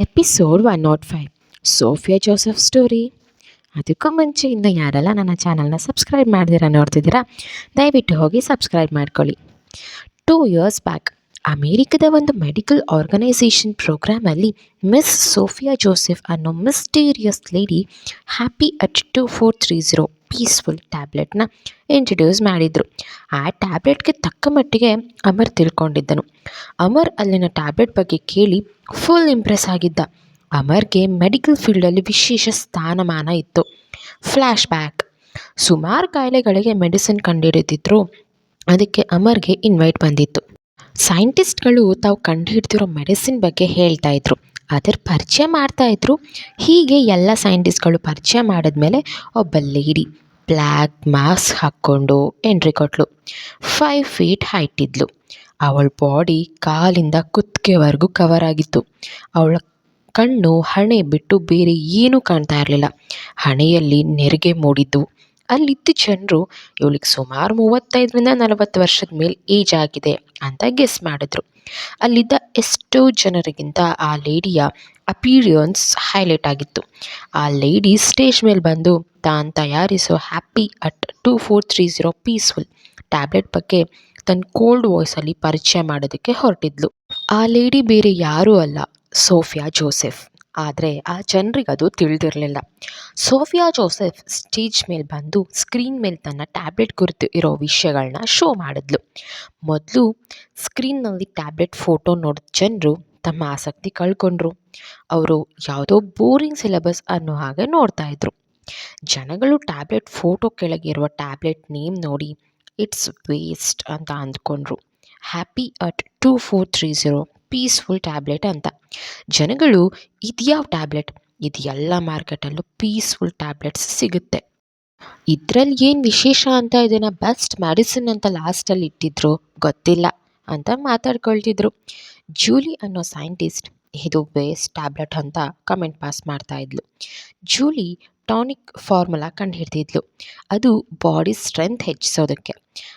Episode one nought five Sophia Joseph story ಅದಕ್ಕೂ ಮುಂಚೆ ಇನ್ನು ಯಾರೆಲ್ಲ ನನ್ನ ಚಾನಲ್ನ ಸಬ್ಸ್ಕ್ರೈಬ್ ಮಾಡ್ದಿರ ನೋಡ್ತಿದ್ದೀರಾ, ದಯವಿಟ್ಟು ಹೋಗಿ ಸಬ್ಸ್ಕ್ರೈಬ್ ಮಾಡ್ಕೊಳ್ಳಿ. ಟೂ ಇಯರ್ಸ್ ಬ್ಯಾಕ್ ಅಮೇರಿಕದ ಒಂದು ಮೆಡಿಕಲ್ ಆರ್ಗನೈಸೇಷನ್ ಪ್ರೋಗ್ರಾಮಲ್ಲಿ ಮಿಸ್ ಸೋಫಿಯಾ ಜೋಸೆಫ್ ಅನ್ನೋ mysterious lady happy at two four three zero peaceful ಟ್ಯಾಬ್ಲೆಟ್ನ introduce ಮಾಡಿದರು. ಆ ಟ್ಯಾಬ್ಲೆಟ್ಗೆ ತಕ್ಕ ಮಟ್ಟಿಗೆ ಅಮರ್ ತಿಳ್ಕೊಂಡಿದ್ದನು. ಅಮರ್ ಅಲ್ಲಿನ ಟ್ಯಾಬ್ಲೆಟ್ ಬಗ್ಗೆ ಕೇಳಿ ಫುಲ್ ಇಂಪ್ರೆಸ್ ಆಗಿದ್ದ. ಅಮರ್ಗೆ ಮೆಡಿಕಲ್ ಫೀಲ್ಡಲ್ಲಿ ವಿಶೇಷ ಸ್ಥಾನಮಾನ ಇತ್ತು. Flash back. ಸುಮಾರು ಕಾಯಿಲೆಗಳಿಗೆ ಮೆಡಿಸಿನ್ ಕಂಡುಹಿಡಿದಿದ್ರು ಅದಕ್ಕೆ ಅಮರ್ಗೆ ಇನ್ವೈಟ್ ಬಂದಿತ್ತು. ಸೈಂಟಿಸ್ಟ್ಗಳು ತಾವು ಕಂಡುಹಿಡ್ದಿರೋ ಮೆಡಿಸಿನ್ ಬಗ್ಗೆ ಹೇಳ್ತಾ ಇದ್ರು. ಅದರ ಪರಿಚಯ ಮಾಡ್ತಾ ಇದ್ರು. ಹೀಗೆ ಎಲ್ಲ ಸೈಂಟಿಸ್ಟ್ಗಳು ಪರಿಚಯ ಮಾಡಿದ್ಮೇಲೆ ಒಬ್ಬ ಲೇಡಿ ಬ್ಲ್ಯಾಕ್ ಮಾಸ್ಕ್ ಹಾಕ್ಕೊಂಡು ಎಂಟ್ರಿ ಕೊಟ್ಲು. ಫೈವ್ ಫೀಟ್ ಹೈಟ್ ಇದ್ಲು. ಅವಳ ಬಾಡಿ ಕಾಲಿಂದ ಕುತ್ತಿಗೆವರೆಗೂ ಕವರ್ ಆಗಿತ್ತು. ಅವಳ ಕಣ್ಣು ಹಣೆ ಬಿಟ್ಟು ಬೇರೆ ಏನೂ ಕಾಣ್ತಾ ಇರಲಿಲ್ಲ. ಹಣೆಯಲ್ಲಿ ನೆರಿಗೆ ಮೂಡಿದ್ದು. ಅಲ್ಲಿದ್ದ ಜನರು, ಇವಳಿಗೆ ಸುಮಾರು ಮೂವತ್ತೈದರಿಂದ ನಲವತ್ತು ವರ್ಷದ ಮೇಲೆ ಏಜ್ ಆಗಿದೆ ಅಂತ ಗೆಸ್ ಮಾಡಿದ್ರು. ಅಲ್ಲಿದ್ದ ಎಷ್ಟೋ ಜನರಿಗಿಂತ ಆ ಲೇಡಿಯ ಅಪೀರಿಯನ್ಸ್ ಹೈಲೈಟ್ ಆಗಿತ್ತು. ಆ ಲೇಡಿ ಸ್ಟೇಜ್ ಮೇಲೆ ಬಂದು, ತಾನು ತಯಾರಿಸೋ happy at two four three zero peaceful tablet ಬಗ್ಗೆ ತನ್ನ ಕೋಲ್ಡ್ ವಾಯ್ಸಲ್ಲಿ ಪರಿಚಯ ಮಾಡೋದಕ್ಕೆ ಹೊರಟಿದ್ಲು. ಆ ಲೇಡಿ ಬೇರೆ ಯಾರೂ ಅಲ್ಲ, ಸೋಫಿಯಾ ಜೋಸೆಫ್. ಆದರೆ ಆ ಜನರಿಗೆ ಅದು ತಿಳಿದಿರಲಿಲ್ಲ. ಸೋಫಿಯಾ ಜೋಸೆಫ್ ಸ್ಟೇಜ್ ಮೇಲೆ ಬಂದು ಸ್ಕ್ರೀನ್ ಮೇಲೆ ತನ್ನ ಟ್ಯಾಬ್ಲೆಟ್ ಕುರಿತು ಇರೋ ವಿಷಯಗಳನ್ನ ಶೋ ಮಾಡಿದ್ಲು. ಮೊದಲು ಸ್ಕ್ರೀನ್ನಲ್ಲಿ ಟ್ಯಾಬ್ಲೆಟ್ ಫೋಟೋ ನೋಡಿದ ಜನರು ತಮ್ಮ ಆಸಕ್ತಿ ಕಳ್ಕೊಂಡ್ರು. ಅವರು ಯಾವುದೋ ಬೋರಿಂಗ್ ಸಿಲೆಬಸ್ ಅನ್ನೋ ಹಾಗೆ ನೋಡ್ತಾ ಇದ್ರು. ಜನಗಳು ಟ್ಯಾಬ್ಲೆಟ್ ಫೋಟೋ ಕೆಳಗಿರುವ ಟ್ಯಾಬ್ಲೆಟ್ ನೇಮ್ ನೋಡಿ ಇಟ್ಸ್ ವೇಸ್ಟ್ ಅಂತ ಅಂದ್ಕೊಂಡ್ರು. Happy at two four three zero peaceful tablet ಅಂತ. ಜನಗಳು ಇದ್ಯಾವ ಟ್ಯಾಬ್ಲೆಟ್ ಇದು ಎಲ್ಲ ಮಾರ್ಕೆಟಲ್ಲೂ ಪೀಸ್ಫುಲ್ ಟ್ಯಾಬ್ಲೆಟ್ಸ್ ಸಿಗುತ್ತೆ. ಇದರಲ್ಲಿ ಏನು ವಿಶೇಷ ಅಂತ ಇದನ್ನು ಬೆಸ್ಟ್ ಮೆಡಿಸಿನ್ ಅಂತ ಲಾಸ್ಟಲ್ಲಿ ಇಟ್ಟಿದ್ರು? ಗೊತ್ತಿಲ್ಲ ಅಂತ ಮಾತಾಡ್ಕೊಳ್ತಿದ್ರು. ಜೂಲಿ ಅನ್ನೋ ಸೈಂಟಿಸ್ಟ್ ಇದು ಬೇಸ್ಟ್ ಟ್ಯಾಬ್ಲೆಟ್ ಅಂತ ಕಮೆಂಟ್ ಪಾಸ್ ಮಾಡ್ತಾ ಇದ್ಲು. ಜೂಲಿ ಟಾನಿಕ್ ಫಾರ್ಮುಲಾ ಕಂಡುಹಿಡ್ದಿದ್ಲು. ಅದು ಬಾಡಿ ಸ್ಟ್ರೆಂತ್ ಹೆಚ್ಚಿಸೋದಕ್ಕೆ.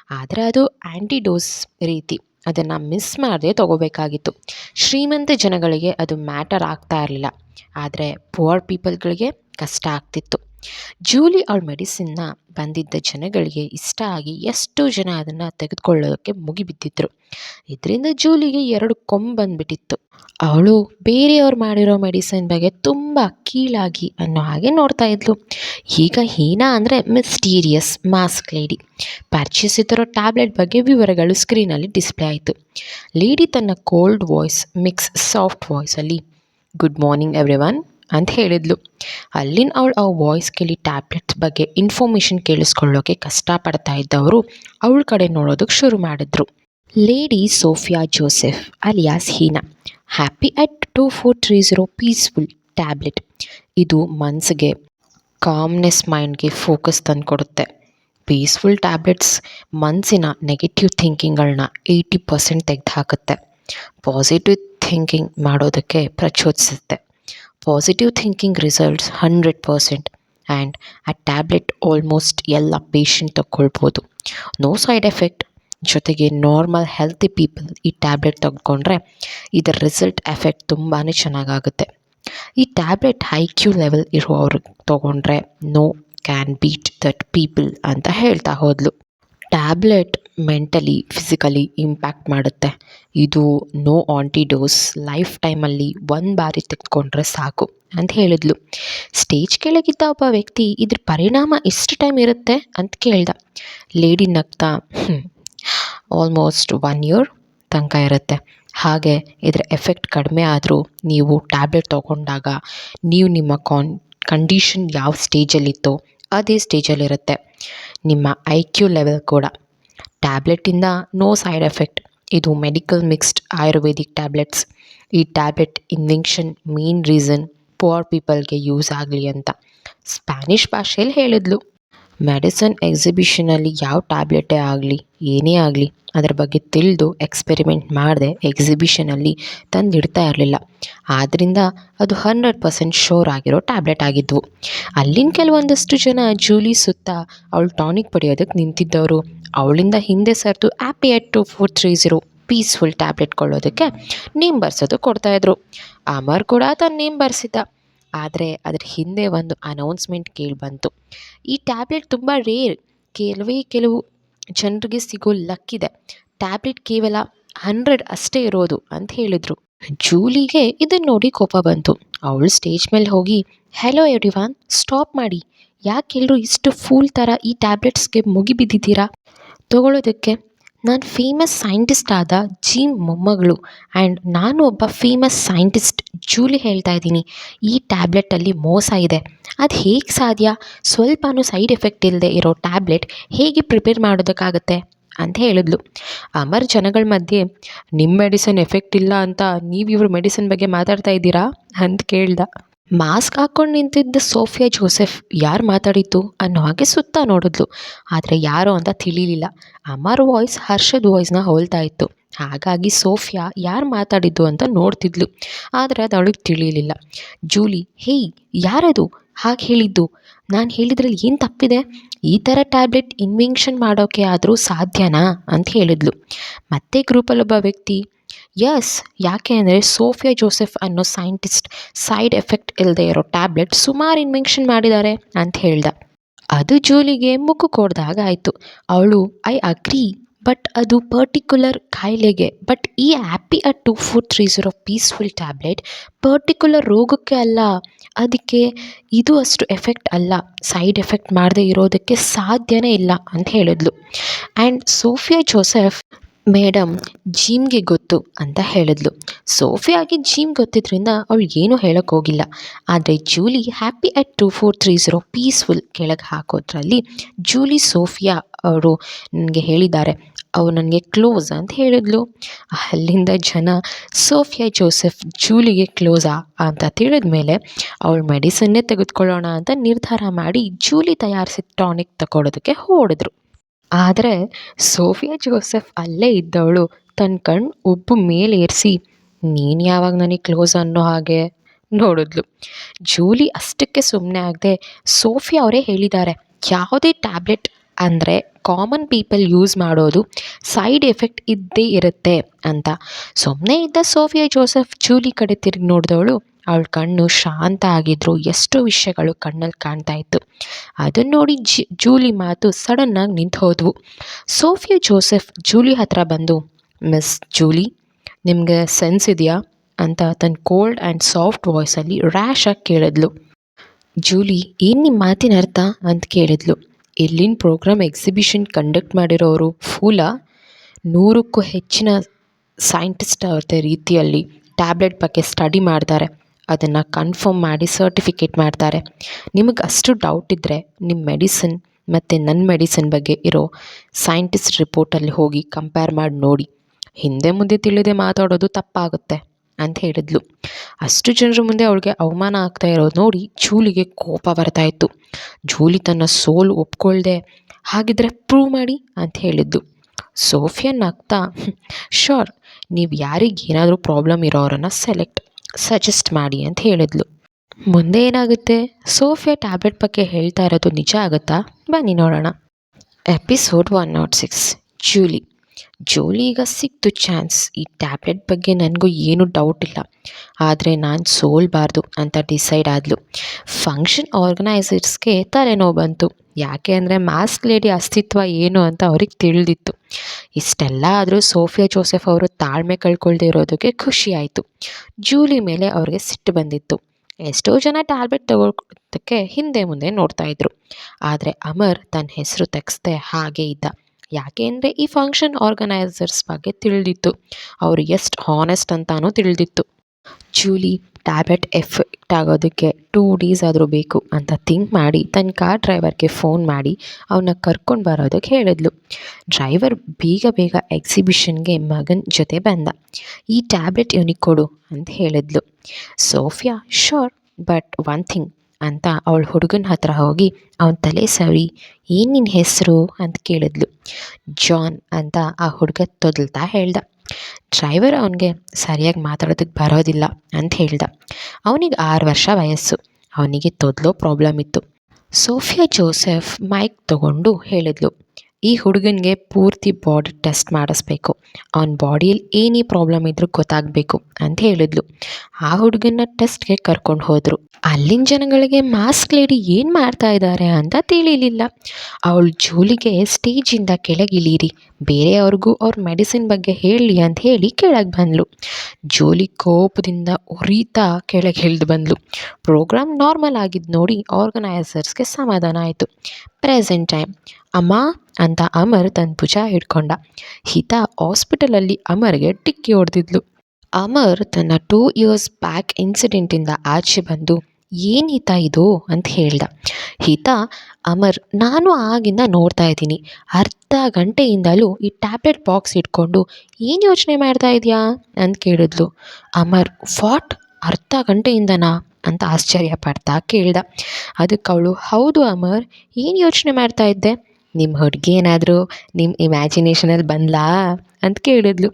ಆದರೆ ಅದು ಆ್ಯಂಟಿಡೋಸ್ ರೀತಿ. ಅದನ್ನು ಮಿಸ್ ಮಾಡದೆ ತೊಗೋಬೇಕಾಗಿತ್ತು. ಶ್ರೀಮಂತ ಜನಗಳಿಗೆ ಅದು ಮ್ಯಾಟರ್ ಆಗ್ತಾ ಇರಲಿಲ್ಲ. ಆದರೆ ಪುವರ್ ಪೀಪಲ್ಗಳಿಗೆ ಕಷ್ಟ ಆಗ್ತಿತ್ತು. ಜೂಲಿ ಅವಳ ಮೆಡಿಸಿನ್ನ ಬಂದಿದ್ದ ಜನಗಳಿಗೆ ಇಷ್ಟ ಆಗಿ ಎಷ್ಟೋ ಜನ ಅದನ್ನು ತೆಗೆದುಕೊಳ್ಳೋದಕ್ಕೆ ಮುಗಿಬಿದ್ದಿದ್ರು. ಇದರಿಂದ ಜೂಲಿಗೆ ಎರಡು ಕೊಂಬ್ ಬಂದ್ಬಿಟ್ಟಿತ್ತು. ಅವಳು ಬೇರೆಯವ್ರು ಮಾಡಿರೋ ಮೆಡಿಸಿನ್ ಬಗ್ಗೆ ತುಂಬ ಕೀಳಾಗಿ ಅನ್ನೋ ಹಾಗೆ ನೋಡ್ತಾ ಇದ್ಲು. ಈಗ ಹೀನಾ ಅಂದರೆ ಮಿಸ್ಟೀರಿಯಸ್ ಮಾಸ್ಕ್ ಲೇಡಿ. ಪರಿಚಯಿಸುತ್ತಿರೋ ಟ್ಯಾಬ್ಲೆಟ್ ಬಗ್ಗೆ ವಿವರಗಳು ಸ್ಕ್ರೀನಲ್ಲಿ ಡಿಸ್ಪ್ಲೇ ಆಯಿತು. ಲೇಡಿ ತನ್ನ ಕೋಲ್ಡ್ ವಾಯ್ಸ್ ಮಿಕ್ಸ್ ಸಾಫ್ಟ್ ವಾಯ್ಸಲ್ಲಿ ಗುಡ್ ಮಾರ್ನಿಂಗ್ ಎವ್ರಿ ಒನ್ ಅಂತ ಹೇಳಿದ್ಲು. ಅಲ್ಲಿನ ಅವಳು ಆ ವಾಯ್ಸ್ ಕೇಳಿ ಟ್ಯಾಬ್ಲೆಟ್ಸ್ ಬಗ್ಗೆ ಇನ್ಫಾರ್ಮೇಷನ್ ಕೇಳಿಸ್ಕೊಳ್ಳೋಕೆ ಕಷ್ಟಪಡ್ತಾ ಇದ್ದವರು ಅವಳ ಕಡೆ ನೋಡೋದಕ್ಕೆ ಶುರು ಮಾಡಿದ್ರು. Lady Sophia Joseph alias Heena. Happy at two four three zero peaceful tablet ಇದು ಮನಸ್ಸಿಗೆ ಕಾಮ್ನೆಸ್ ಮೈಂಡ್ಗೆ ಫೋಕಸ್ ತಂದು ಕೊಡುತ್ತೆ ಪೀಸ್ಫುಲ್ ಟ್ಯಾಬ್ಲೆಟ್ಸ್ ಮನಸ್ಸಿನ ನೆಗೆಟಿವ್ ಥಿಂಕಿಂಗ್ಗಳನ್ನ ಏಯ್ಟಿ ಪರ್ಸೆಂಟ್ ತೆಗೆದು ಹಾಕುತ್ತೆ ಪಾಸಿಟಿವ್ ಥಿಂಕಿಂಗ್ ಮಾಡೋದಕ್ಕೆ ಪ್ರಚೋದಿಸುತ್ತೆ. Positive thinking results hundred percent and ಆ ಟ್ಯಾಬ್ಲೆಟ್ ಆಲ್ಮೋಸ್ಟ್ ಎಲ್ಲ ಪೇಷಂಟ್ ತಗೊಳ್ಬೋದು ನೋ ಸೈಡ್ ಎಫೆಕ್ಟ್ ಜೊತೆಗೆ ನಾರ್ಮಲ್ ಹೆಲ್ತಿ ಪೀಪಲ್ ಈ ಟ್ಯಾಬ್ಲೆಟ್ ತಗೊಂಡ್ರೆ ಇದರ ರಿಸಲ್ಟ್ ಎಫೆಕ್ಟ್ ತುಂಬಾ ಚೆನ್ನಾಗಾಗುತ್ತೆ. ಈ ಟ್ಯಾಬ್ಲೆಟ್ ಹೈ ಕ್ಯೂ ಲೆವೆಲ್ ಇರುವವ್ರು ತೊಗೊಂಡ್ರೆ no can beat that people ಅಂತ ಹೇಳ್ತಾ ಹೋದಳು ಟ್ಯಾಬ್ಲೆಟ್ ಮೆಂಟಲಿ ಫಿಸಿಕಲಿ ಇಂಪ್ಯಾಕ್ಟ್ ಮಾಡುತ್ತೆ. ಇದು ನೋ ಆಂಟಿಡೋಸ್ ಲೈಫ್ ಟೈಮಲ್ಲಿ ಒಂದು ಬಾರಿ ತೆಗೆದುಕೊಂಡ್ರೆ ಸಾಕು ಅಂತ ಹೇಳಿದ್ಲು. ಸ್ಟೇಜ್ ಕೆಳಗಿದ್ದ ಒಬ್ಬ ವ್ಯಕ್ತಿ, ಇದ್ರ ಪರಿಣಾಮ ಎಷ್ಟು ಟೈಮ್ ಇರುತ್ತೆ ಅಂತ ಕೇಳ್ದ. ಲೇಡಿ ನಗ್ತಾ ಆಲ್ಮೋಸ್ಟ್ ಒನ್ ಇಯರ್ ತನಕ ಇರುತ್ತೆ. ಹಾಗೆ ಇದರ ಎಫೆಕ್ಟ್ ಕಡಿಮೆ ಆದರೂ ನೀವು ಟ್ಯಾಬ್ಲೆಟ್ ತೊಗೊಂಡಾಗ ನೀವು ನಿಮ್ಮ ಕಾನ್ ಕಂಡೀಷನ್ ಯಾವ ಸ್ಟೇಜಲ್ಲಿತ್ತೋ ಅದೇ ಸ್ಟೇಜಲ್ಲಿರುತ್ತೆ ನಿಮ್ಮ ಐ ಕ್ಯೂ ಲೆವೆಲ್ ಕೂಡ ಟ್ಯಾಬ್ಲೆಟಿಂದ ನೋ ಸೈಡ್ ಎಫೆಕ್ಟ್. ಇದು ಮೆಡಿಕಲ್ ಮಿಕ್ಸ್ಡ್ ಆಯುರ್ವೇದಿಕ್ ಟ್ಯಾಬ್ಲೆಟ್ಸ್. ಈ tablet invention main reason poor ಪೀಪಲ್ಗೆ use ಆಗಲಿ ಅಂತ. ಸ್ಪ್ಯಾನಿಷ್ ಭಾಷೆಯಲ್ಲಿ ಹೇಳಿದ್ಲು. ಮೆಡಿಸನ್ ಎಕ್ಸಿಬಿಷನಲ್ಲಿ ಯಾವ ಟ್ಯಾಬ್ಲೆಟೇ ಆಗಲಿ, ಏನೇ ಆಗಲಿ, ಅದರ ಬಗ್ಗೆ ತಿಳಿದು ಎಕ್ಸ್ಪೆರಿಮೆಂಟ್ ಮಾಡದೆ ಎಕ್ಸಿಬಿಷನಲ್ಲಿ ತಂದಿಡ್ತಾ ಇರಲಿಲ್ಲ. ಆದ್ದರಿಂದ ಅದು ಹಂಡ್ರೆಡ್ ಪರ್ಸೆಂಟ್ ಶೋರ್ ಆಗಿರೋ ಟ್ಯಾಬ್ಲೆಟ್ ಆಗಿದ್ವು. ಅಲ್ಲಿನ ಕೆಲವೊಂದಷ್ಟು ಜನ ಜೂಲಿ ಸುತ್ತ ಅವಳು ಟಾನಿಕ್ ಪಡೆಯೋದಕ್ಕೆ ನಿಂತಿದ್ದವರು. ಅವಳಿಂದ ಹಿಂದೆ ಸರಿದು happy at two four three zero peaceful tablet ಕೊಳ್ಳೋದಕ್ಕೆ name ಬರ್ಸೋದು ಕೊಡ್ತಾಯಿದ್ರು ಅಮರ್ ಕೂಡ ತನ್ನ ನೇಮ್ ಬರ್ಸಿದ್ದ. ಆದರೆ ಅದ್ರ ಹಿಂದೆ ಒಂದು ಅನೌನ್ಸ್ಮೆಂಟ್ ಕೇಳಿಬಂತು ಈ ಟ್ಯಾಬ್ಲೆಟ್ ತುಂಬ ರೇರ್ ಕೆಲವೇ ಕೆಲವು ಜನರಿಗೆ ಸಿಗೋ ಲಕ್ಕಿದೆ ಟ್ಯಾಬ್ಲೆಟ್ ಕೇವಲ ಹಂಡ್ರೆಡ್ ಅಷ್ಟೇ ಇರೋದು ಅಂತ ಹೇಳಿದರು. ಜೂಲಿಗೆ ಇದನ್ನು ನೋಡಿ ಕೋಪ ಬಂತು. ಅವಳು ಸ್ಟೇಜ್ ಮೇಲೆ ಹೋಗಿ ಹೆಲೋ ಎವ್ರಿವಾನ್ ಸ್ಟಾಪ್ ಮಾಡಿ. ಯಾಕೆಲ್ಲರೂ ಇಷ್ಟು ಫೂಲ್ ಥರ ಈ ಟ್ಯಾಬ್ಲೆಟ್ಸ್ಗೆ ಮುಗಿಬಿದ್ದಿದ್ದೀರಾ? ತಗೊಳ್ಳೋದಕ್ಕೆ ನಾನು ಫೇಮಸ್ ಸೈಂಟಿಸ್ಟ್ ಆದ ಜೀಮ್ ಮೊಮ್ಮಗಳು ಆ್ಯಂಡ್ ನಾನು ಒಬ್ಬ ಫೇಮಸ್ ಸೈಂಟಿಸ್ಟ್ ಜೂಲಿ ಹೇಳ್ತಾ ಇದ್ದೀನಿ. ಈ ಟ್ಯಾಬ್ಲೆಟಲ್ಲಿ ಮೋಸ ಇದೆ. ಅದು ಹೇಗೆ ಸಾಧ್ಯ? ಸ್ವಲ್ಪನೂ ಸೈಡ್ ಎಫೆಕ್ಟ್ ಇಲ್ಲದೆ ಇರೋ ಟ್ಯಾಬ್ಲೆಟ್ ಹೇಗೆ ಪ್ರಿಪೇರ್ ಮಾಡೋದಕ್ಕಾಗತ್ತೆ? ಅಂತ ಹೇಳಿದ್ಲು. ಅಮರ್, ಜನಗಳ ಮಧ್ಯೆ ನಿಮ್ಮ ಮೆಡಿಸನ್ ಎಫೆಕ್ಟ್ ಇಲ್ಲ ಅಂತ ನೀವು ಇವ್ರ ಮೆಡಿಸನ್ ಬಗ್ಗೆ ಮಾತಾಡ್ತಾ ಇದ್ದೀರಾ? ಅಂತ ಕೇಳ್ದ. ಮಾಸ್ಕ್ ಹಾಕ್ಕೊಂಡು ನಿಂತಿದ್ದ ಸೋಫಿಯಾ ಜೋಸೆಫ್ ಯಾರು ಮಾತಾಡಿದ್ದು ಅನ್ನೋ ಹಾಗೆ ಸುತ್ತ ನೋಡಿದ್ಲು. ಆದರೆ ಯಾರು ಅಂತ ತಿಳಿಲಿಲ್ಲ. ಅಮರ್ ವಾಯ್ಸ್, ಹರ್ಷದ್ ವಾಯ್ಸ್ನ ಹೋಲ್ತಾ ಇತ್ತು. ಹಾಗಾಗಿ ಸೋಫಿಯಾ ಯಾರು ಮಾತಾಡಿದ್ದು ಅಂತ ನೋಡ್ತಿದ್ಲು. ಆದರೆ ಅದು ಅವಳಿಗೆ ತಿಳಿಯಲಿಲ್ಲ ಜೂಲಿ ಹೇಯ್ ಯಾರದು? ಹಾಗೆ ಹೇಳಿದ್ದು? ನಾನು ಹೇಳಿದ್ರಲ್ಲಿ ಏನು ತಪ್ಪಿದೆ? ಈ ಥರ ಟ್ಯಾಬ್ಲೆಟ್ ಇನ್ವೆನ್ಷನ್ ಮಾಡೋಕ್ಕೆ ಆದರೂ ಸಾಧ್ಯನಾ? ಅಂತ ಹೇಳಿದ್ಲು. ಮತ್ತೆ ಗ್ರೂಪಲ್ಲೊಬ್ಬ ವ್ಯಕ್ತಿ ಯಸ್ ಯಾಕೆ ಅಂದರೆ ಸೋಫಿಯಾ ಜೋಸೆಫ್ ಅನ್ನೋ ಸೈಂಟಿಸ್ಟ್ ಸೈಡ್ ಎಫೆಕ್ಟ್ ಇಲ್ಲದೆ ಇರೋ ಟ್ಯಾಬ್ಲೆಟ್ ಸುಮಾರು ಇನ್ವೆನ್ಷನ್ ಮಾಡಿದ್ದಾರೆ ಅಂತ ಹೇಳ್ದ. ಅದು ಜೂಲಿಗೆ ಮುಕ್ಕು ಕೊಡ್ದಾಗ ಆಯಿತು. ಅವಳು ಐ ಅಗ್ರಿ ಬಟ್ ಅದು ಪರ್ಟಿಕ್ಯುಲರ್ ಕಾಯಿಲೆಗೆ ಬಟ್ ಈ happy at two four three zero peaceful tablet particular ರೋಗಕ್ಕೆ ಅಲ್ಲ, ಅದಕ್ಕೆ ಇದು ಅಷ್ಟು ಎಫೆಕ್ಟ್ ಅಲ್ಲ ಸೈಡ್ ಎಫೆಕ್ಟ್ ಮಾಡದೇ ಇರೋದಕ್ಕೆ ಸಾಧ್ಯನೇ ಇಲ್ಲ ಅಂತ ಹೇಳಿದ್ಲು. ಆ್ಯಂಡ್ ಸೋಫಿಯಾ ಜೋಸೆಫ್ ಮೇಡಮ್ ಜೀಮ್ಗೆ ಗೊತ್ತು ಅಂತ ಹೇಳಿದ್ಲು. ಸೋಫಿಯಾಗೆ ಜೀಮ್ ಗೊತ್ತಿದ್ದರಿಂದ ಅವಳು ಏನೂ ಹೇಳೋಕ್ಕೋಗಿಲ್ಲ ಆದರೆ Julie happy at two four three zero peaceful ಕೆಳಗೆ ಹಾಕೋದ್ರಲ್ಲಿ ಜೂಲಿ ಸೋಫಿಯಾ ಅವರು ನನಗೆ ಹೇಳಿದ್ದಾರೆ. ಅವ್ರು ನನಗೆ ಕ್ಲೋಸ್ ಅಂತ ಹೇಳಿದ್ಲು. ಅಲ್ಲಿಂದ ಜನ ಸೋಫಿಯಾ ಜೋಸೆಫ್ ಜೂಲಿಗೆ ಕ್ಲೋಸಾ ಅಂತ ತಿಳಿದ ಮೇಲೆ ಅವಳು ಮೆಡಿಸನ್ನೇ ತೆಗೆದುಕೊಳ್ಳೋಣ ಅಂತ ನಿರ್ಧಾರ ಮಾಡಿ ಜೂಲಿ ತಯಾರಿಸಿದ ಟಾನಿಕ್ ತಗೊಳ್ಳೋದಕ್ಕೆ ಓಡಿದ್ರು ಆದರೆ ಸೋಫಿಯಾ ಜೋಸೆಫ್ ಅಲ್ಲೇ ಇದ್ದವಳು. ತನ್ನ ಕಣ್ಣು ಉಬ್ಬು ಮೇಲೇರಿಸಿ, ನೀನು ಯಾವಾಗ ನನಗೆ ಕ್ಲೋಸ್ ಅನ್ನೋ ಹಾಗೆ? ನೋಡಿದ್ಲು. ಜೂಲಿ ಅಷ್ಟಕ್ಕೆ ಸುಮ್ಮನೆ ಆಗದೆ, ಸೋಫಿಯಾ ಅವರೇ ಹೇಳಿದ್ದಾರೆ, ಯಾವುದೇ ಟ್ಯಾಬ್ಲೆಟ್ ಅಂದರೆ ಕಾಮನ್ ಪೀಪಲ್ ಯೂಸ್ ಮಾಡೋದು ಸೈಡ್ ಎಫೆಕ್ಟ್ ಇದ್ದೇ ಇರುತ್ತೆ, ಅಂತ. ಸುಮ್ಮನೆ ಇದ್ದ ಸೋಫಿಯಾ ಜೋಸೆಫ್ ಜೂಲಿ ಕಡೆ ತಿರುಗಿ ನೋಡಿದವಳು ಅವಳ ಕಣ್ಣು ಶಾಂತ ಆಗಿದ್ರು. ಎಷ್ಟೋ ವಿಷಯಗಳು ಕಣ್ಣಲ್ಲಿ ಕಾಣ್ತಾ ಇತ್ತು. ಅದನ್ನು ನೋಡಿ ಜೂಲಿ ಮಾತು ಸಡನ್ನಾಗಿ ನಿಂತು ಹೋದ್ವು. ಸೋಫಿಯಾ ಜೋಸೆಫ್ ಜೂಲಿ ಹತ್ರ ಬಂದು, ಮಿಸ್ ಜೂಲಿ, ನಿಮಗೆ ಸೆನ್ಸ್ ಇದೆಯಾ? ಅಂತ ತನ್ನ ಕೋಲ್ಡ್ ಆ್ಯಂಡ್ ಸಾಫ್ಟ್ ವಾಯ್ಸಲ್ಲಿ ರ್ಯಾಶ್ ಆಗಿ ಕೇಳಿದ್ಲು. ಜೂಲಿ, ಏನು ನಿಮ್ಮ ಮಾತಿನ ಅರ್ಥ? ಅಂತ ಕೇಳಿದ್ಲು. ಇಲ್ಲಿನ ಪ್ರೋಗ್ರಾಮ್ ಎಕ್ಸಿಬಿಷನ್ ಕಂಡಕ್ಟ್ ಮಾಡಿರೋರು ಫೂಲ? ನೂರಕ್ಕೂ ಹೆಚ್ಚಿನ ಸೈಂಟಿಸ್ಟ್ ಅವ್ರದ್ದೇ ರೀತಿಯಲ್ಲಿ ಟ್ಯಾಬ್ಲೆಟ್ ಬಗ್ಗೆ ಸ್ಟಡಿ ಮಾಡ್ತಾರೆ. ಅದನ್ನು ಕನ್ಫರ್ಮ್ ಮಾಡಿ ಸರ್ಟಿಫಿಕೇಟ್ ಮಾಡ್ತಾರೆ. ನಿಮಗೆ ಅಷ್ಟು ಡೌಟ್ ಇದ್ದರೆ ನಿಮ್ಮ ಮೆಡಿಸಿನ್ ಮತ್ತು ನನ್ನ ಮೆಡಿಸಿನ್ ಬಗ್ಗೆ ಇರೋ ಸೈಂಟಿಸ್ಟ್ ರಿಪೋರ್ಟಲ್ಲಿ ಹೋಗಿ ಕಂಪೇರ್ ಮಾಡಿ ನೋಡಿ. ಹಿಂದೆ ಮುಂದೆ ತಿಳಿದೇ ಮಾತಾಡೋದು ತಪ್ಪಾಗುತ್ತೆ ಅಂತ ಹೇಳಿದ್ಲು. ಅಷ್ಟು ಜನರ ಮುಂದೆ ಅವಳಿಗೆ ಅವಮಾನ ಆಗ್ತಾ ಇರೋದು ನೋಡಿ ಜೂಲಿಗೆ ಕೋಪ ಬರ್ತಾ ಇತ್ತು. ಜೂಲಿ ತನ್ನ ಸೋಲು ಒಪ್ಕೊಳ್ದೆ ಹಾಗಿದ್ರೆ ಪ್ರೂವ್ ಮಾಡಿ ಅಂತ ಹೇಳಿದ್ದು ಸೋಫಿಯನ್ ಆಗ್ತಾ ಶೋರ್ ನೀವು ಯಾರಿಗೆ ಏನಾದರೂ ಪ್ರಾಬ್ಲಮ್ ಇರೋರನ್ನು ಸೆಲೆಕ್ಟ್ ಸಜೆಸ್ಟ್ ಮಾಡಿ ಅಂತ ಹೇಳಿದ್ಲು. ಮುಂದೆ ಏನಾಗುತ್ತೆ? ಸೋಫಿಯಾ ಟ್ಯಾಬ್ಲೆಟ್ ಬಗ್ಗೆ ಹೇಳ್ತಾ ಇರೋದು ನಿಜ ಆಗುತ್ತಾ? ಬನ್ನಿ ನೋಡೋಣ. Episode one nought six. Julie. Julie ಈಗ ಸಿಕ್ತು ಚಾನ್ಸ್ ಈ ಟ್ಯಾಬ್ಲೆಟ್ ಬಗ್ಗೆ ನನಗೂ ಏನೂ ಡೌಟ್ ಇಲ್ಲ. ಆದರೆ ನಾನು ಸೋಲ್ಬಾರ್ದು ಅಂತ ಡಿಸೈಡ್ ಆದಲು. ಫಂಕ್ಷನ್ ಆರ್ಗನೈಸರ್ಸ್ಗೆ ತಲೆನೋವು ಬಂತು. ಯಾಕೆ ಅಂದರೆ ಮಾಸ್ಕ್ ಲೇಡಿ ಅಸ್ತಿತ್ವ ಏನು ಅಂತ ಅವ್ರಿಗೆ ತಿಳಿದಿತ್ತು. ಇಷ್ಟೆಲ್ಲ ಆದರೂ ಸೋಫಿಯಾ ಜೋಸೆಫ್ ಅವರು ತಾಳ್ಮೆ ಕಳ್ಕೊಳ್ದೇ ಇರೋದಕ್ಕೆ ಖುಷಿಯಾಯಿತು ಜೂಲಿ ಮೇಲೆ ಅವ್ರಿಗೆ ಸಿಟ್ಟು ಬಂದಿತ್ತು. ಎಷ್ಟೋ ಜನ ಟ್ಯಾಬ್ಲೆಟ್ ತಗೊಳ್ಳೋದಕ್ಕೆ ಹಿಂದೆ ಮುಂದೆ ನೋಡ್ತಾ ಇದ್ರು. ಆದರೆ ಅಮರ್ ತನ್ನ ಹೆಸರು ತೆಗ್ಸ್ದೆ ಹಾಗೆ ಇದ್ದ. ಯಾಕೆ ಅಂದರೆ ಈ ಫಂಕ್ಷನ್ ಆರ್ಗನೈಸರ್ಸ್ ಬಗ್ಗೆ ತಿಳಿದಿತ್ತು. ಅವರು ಎಷ್ಟು ಹಾನೆಸ್ಟ್ ಅಂತಾನೂ ತಿಳಿದಿತ್ತು. ಜೂಲಿ ಟ್ಯಾಬ್ಲೆಟ್ ಎಫೆಕ್ಟ್ ಆಗೋದಕ್ಕೆ ಟೂ ಡೇಸ್ ಆದರೂ ಬೇಕು ಅಂತ ಥಿಂಕ್ ಮಾಡಿ, ತನ್ನ ಕಾರ್ ಡ್ರೈವರ್ಗೆ ಫೋನ್ ಮಾಡಿ ಅವನ್ನ ಕರ್ಕೊಂಡು ಬರೋದಕ್ಕೆ ಹೇಳಿದ್ಲು. ಡ್ರೈವರ್ ಬೇಗ ಬೇಗ ಎಕ್ಸಿಬಿಷನ್ಗೆ ಮಗನ ಜೊತೆ ಬಂದ. ಈ ಟ್ಯಾಬ್ಲೆಟ್ ಇವನಿಗೆ ಕೊಡು ಅಂತ ಹೇಳಿದ್ಲು. Sophia sure but one thing ಅಂತ ಅವಳು ಹುಡುಗನ ಹತ್ರ ಹೋಗಿ ಅವನ ತಲೆ ಸರಿ, ಏನು ನಿನ್ನ ಹೆಸರು? ಅಂತ ಕೇಳಿದ್ಲು. ಜಾನ್ ಅಂತ ಆ ಹುಡುಗ ತೊದಲ್ತಾ ಹೇಳ್ದ. ಡ್ರೈವರ್ ಅವನಿಗೆ ಸರಿಯಾಗಿ ಮಾತಾಡೋದಕ್ಕೆ ಬರೋದಿಲ್ಲ ಅಂತ ಹೇಳ್ದ. ಅವನಿಗೆ ಆರು ವರ್ಷ ವಯಸ್ಸು. ಅವನಿಗೆ ತೊದಲೋ ಪ್ರಾಬ್ಲಮ್ ಇತ್ತು. ಸೋಫಿಯಾ ಜೋಸೆಫ್ ಮೈಕ್ ತಗೊಂಡು ಹೇಳಿದ್ಲು. ಈ ಹುಡುಗನಿಗೆ ಪೂರ್ತಿ ಬಾಡಿ ಟೆಸ್ಟ್ ಮಾಡಿಸ್ಬೇಕು. ಅವನ ಬಾಡಿಯಲ್ಲಿ ಏನೇ ಪ್ರಾಬ್ಲಮ್ ಇದ್ರೂ ಗೊತ್ತಾಗಬೇಕು ಅಂತ ಹೇಳಿದ್ಲು. ಆ ಹುಡುಗನ ಟೆಸ್ಟ್ಗೆ ಕರ್ಕೊಂಡು ಹೋದರು. ಅಲ್ಲಿನ ಜನಗಳಿಗೆ ಮಾಸ್ಕ್ ಲೇಡಿ ಏನು ಮಾಡ್ತಾ ಇದ್ದಾರೆ ಅಂತ ತಿಳಿಲಿಲ್ಲ. ಅವಳ ಜೋಲಿಗೆ ಸ್ಟೇಜಿಂದ ಕೆಳಗಿಳೀರಿ. ಬೇರೆಯವ್ರಿಗೂ ಅವ್ರ ಮೆಡಿಸಿನ್ ಬಗ್ಗೆ ಹೇಳಿ ಅಂತ ಹೇಳಿ ಕೆಳಗೆ ಬಂದಳು ಜೋಲಿ ಕೋಪದಿಂದ ಉರಿತಾ ಕೆಳಗೆ ಇಳಿದು ಬಂದಳು ಪ್ರೋಗ್ರಾಮ್ ನಾರ್ಮಲ್ ಆಗಿದ್ದು ನೋಡಿ ಆರ್ಗನೈಸರ್ಸ್ಗೆ ಸಮಾಧಾನ ಆಯಿತು. ಪ್ರೆಸೆಂಟ್ ಟೈಮ್ ಅಮ್ಮ ಅಂತ ಅಮರ್ ತನ್ನ ಭುಜ ಹಿಡ್ಕೊಂಡ. ಹಿತ ಹಾಸ್ಪಿಟಲಲ್ಲಿ ಅಮರ್ಗೆ ಟಿಕ್ಕಿ ಹೊಡೆದಿದ್ಲು. ಅಮರ್ ತನ್ನ ಟೂ ಇಯರ್ಸ್ ಬ್ಯಾಕ್ ಇನ್ಸಿಡೆಂಟಿಂದ ಆಚೆ ಬಂದು, ಏನು ಹಿತ ಇದು? ಅಂತ ಹೇಳ್ದ. ಹಿತ, ಅಮರ್, ನಾನು ಆಗಿಂದ ನೋಡ್ತಾ ಇದ್ದೀನಿ. ಅರ್ಧ ಗಂಟೆಯಿಂದಲೂ ಈ ಟ್ಯಾಬ್ಲೆಟ್ ಬಾಕ್ಸ್ ಇಟ್ಕೊಂಡು ಏನು ಯೋಚನೆ ಮಾಡ್ತಾ ಇದೆಯಾ? ಅಂತ ಕೇಳಿದ್ಲು. ಅಮರ್, ವಾಟ್? ಅರ್ಧ ಗಂಟೆಯಿಂದನಾ? ಅಂತ ಆಶ್ಚರ್ಯ ಪಡ್ತಾ ಕೇಳ್ದ. ಅದಕ್ಕೆ ಅವಳು, ಹೌದು ಅಮರ್, ಏನು ಯೋಚನೆ ಮಾಡ್ತಾ ಇದ್ದೆ? ನಿಮ್ಮ ಹುಡುಗಿ ಏನಾದರೂ ನಿಮ್ಮ ಇಮ್ಯಾಜಿನೇಷನಲ್ಲಿ ಬಂದ್ಲಾ? ಅಂತ ಕೇಳಿದ್ಲು.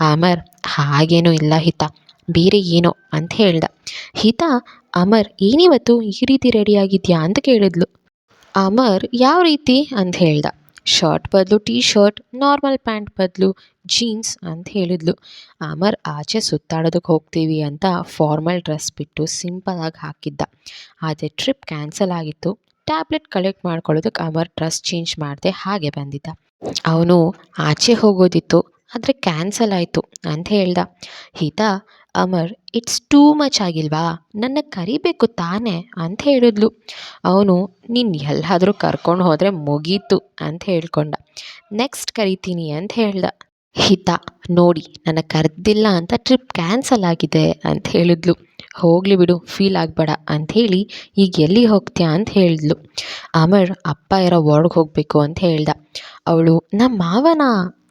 ಅಮರ್, ಹಾಗೇನೂ ಇಲ್ಲ ಹಿತ. ಬೇರೆ ಏನೋ ಅಂತ ಹೇಳ್ದ. ಹಿತ, ಅಮರ್, ಏನಿವತ್ತು ಈ ರೀತಿ ರೆಡಿ ಆಗಿದ್ಯಾ? ಅಂತ ಕೇಳಿದ್ಲು. ಅಮರ್, ಯಾವ ರೀತಿ? ಅಂತ ಹೇಳ್ದ. ಶರ್ಟ್ ಬದಲು ಟೀ ಶರ್ಟ್ ನಾರ್ಮಲ್ ಪ್ಯಾಂಟ್ ಬದಲು ಜೀನ್ಸ್ ಅಂತ ಹೇಳಿದ್ಲು. ಅಮರ್, ಆಚೆ ಸುತ್ತಾಡೋದಕ್ಕೆ ಹೋಗ್ತೀವಿ ಅಂತ ಫಾರ್ಮಲ್ ಡ್ರೆಸ್ ಬಿಟ್ಟು ಸಿಂಪಲಾಗಿ ಹಾಕಿದ್ದ. ಆದರೆ ಟ್ರಿಪ್ ಕ್ಯಾನ್ಸಲ್ ಆಗಿತ್ತು. ಟ್ಯಾಬ್ಲೆಟ್ ಕಲೆಕ್ಟ್ ಮಾಡ್ಕೊಳ್ಳೋದಕ್ಕೆ ಅಮರ್ ಡ್ರೆಸ್ ಚೇಂಜ್ ಮಾಡಿದೆ ಹಾಗೆ ಬಂದಿದ್ದ. ಅವನು ಆಚೆ ಹೋಗೋದಿತ್ತು, ಆದರೆ ಕ್ಯಾನ್ಸಲ್ ಆಯಿತು ಅಂತ ಹೇಳ್ದ. ಹಿತ, ಅಮರ್ ಇಟ್ಸ್ ಟೂ ಮಚ್ ಆಗಿಲ್ವಾ? ನನ್ನ ಕರಿಬೇಕು ತಾನೇ? ಅಂತ ಹೇಳಿದ್ಲು. ಅವನು, ನೀನು ಎಲ್ಲಾದರೂ ಕರ್ಕೊಂಡು ಹೋದರೆ ಮುಗೀತು ಅಂತ ಹೇಳ್ಕೊಂಡ. ನೆಕ್ಸ್ಟ್ ಕರಿತೀನಿ ಅಂತ ಹೇಳ್ದ. ಹಿತ, ನೋಡಿ, ನನ್ನ ಕರೆದಿಲ್ಲ ಅಂತ ಟ್ರಿಪ್ ಕ್ಯಾನ್ಸಲ್ ಆಗಿದೆ ಅಂತ ಹೇಳಿದ್ಲು. ಹೋಗಲಿ ಬಿಡು ಫೀಲ್ ಆಗಬೇಡ ಅಂಥೇಳಿ ಈಗ ಎಲ್ಲಿ ಹೋಗ್ತೀಯಾ ಅಂತ ಹೇಳಿದ್ಲು. ಅಮರ್ ಅಪ್ಪ ಇರೋ ವಾರ್ಡ್ಗೆ ಹೋಗಬೇಕು ಅಂತ ಹೇಳ್ದ. ಅವಳು ನಮ್ಮ ಮಾವನ?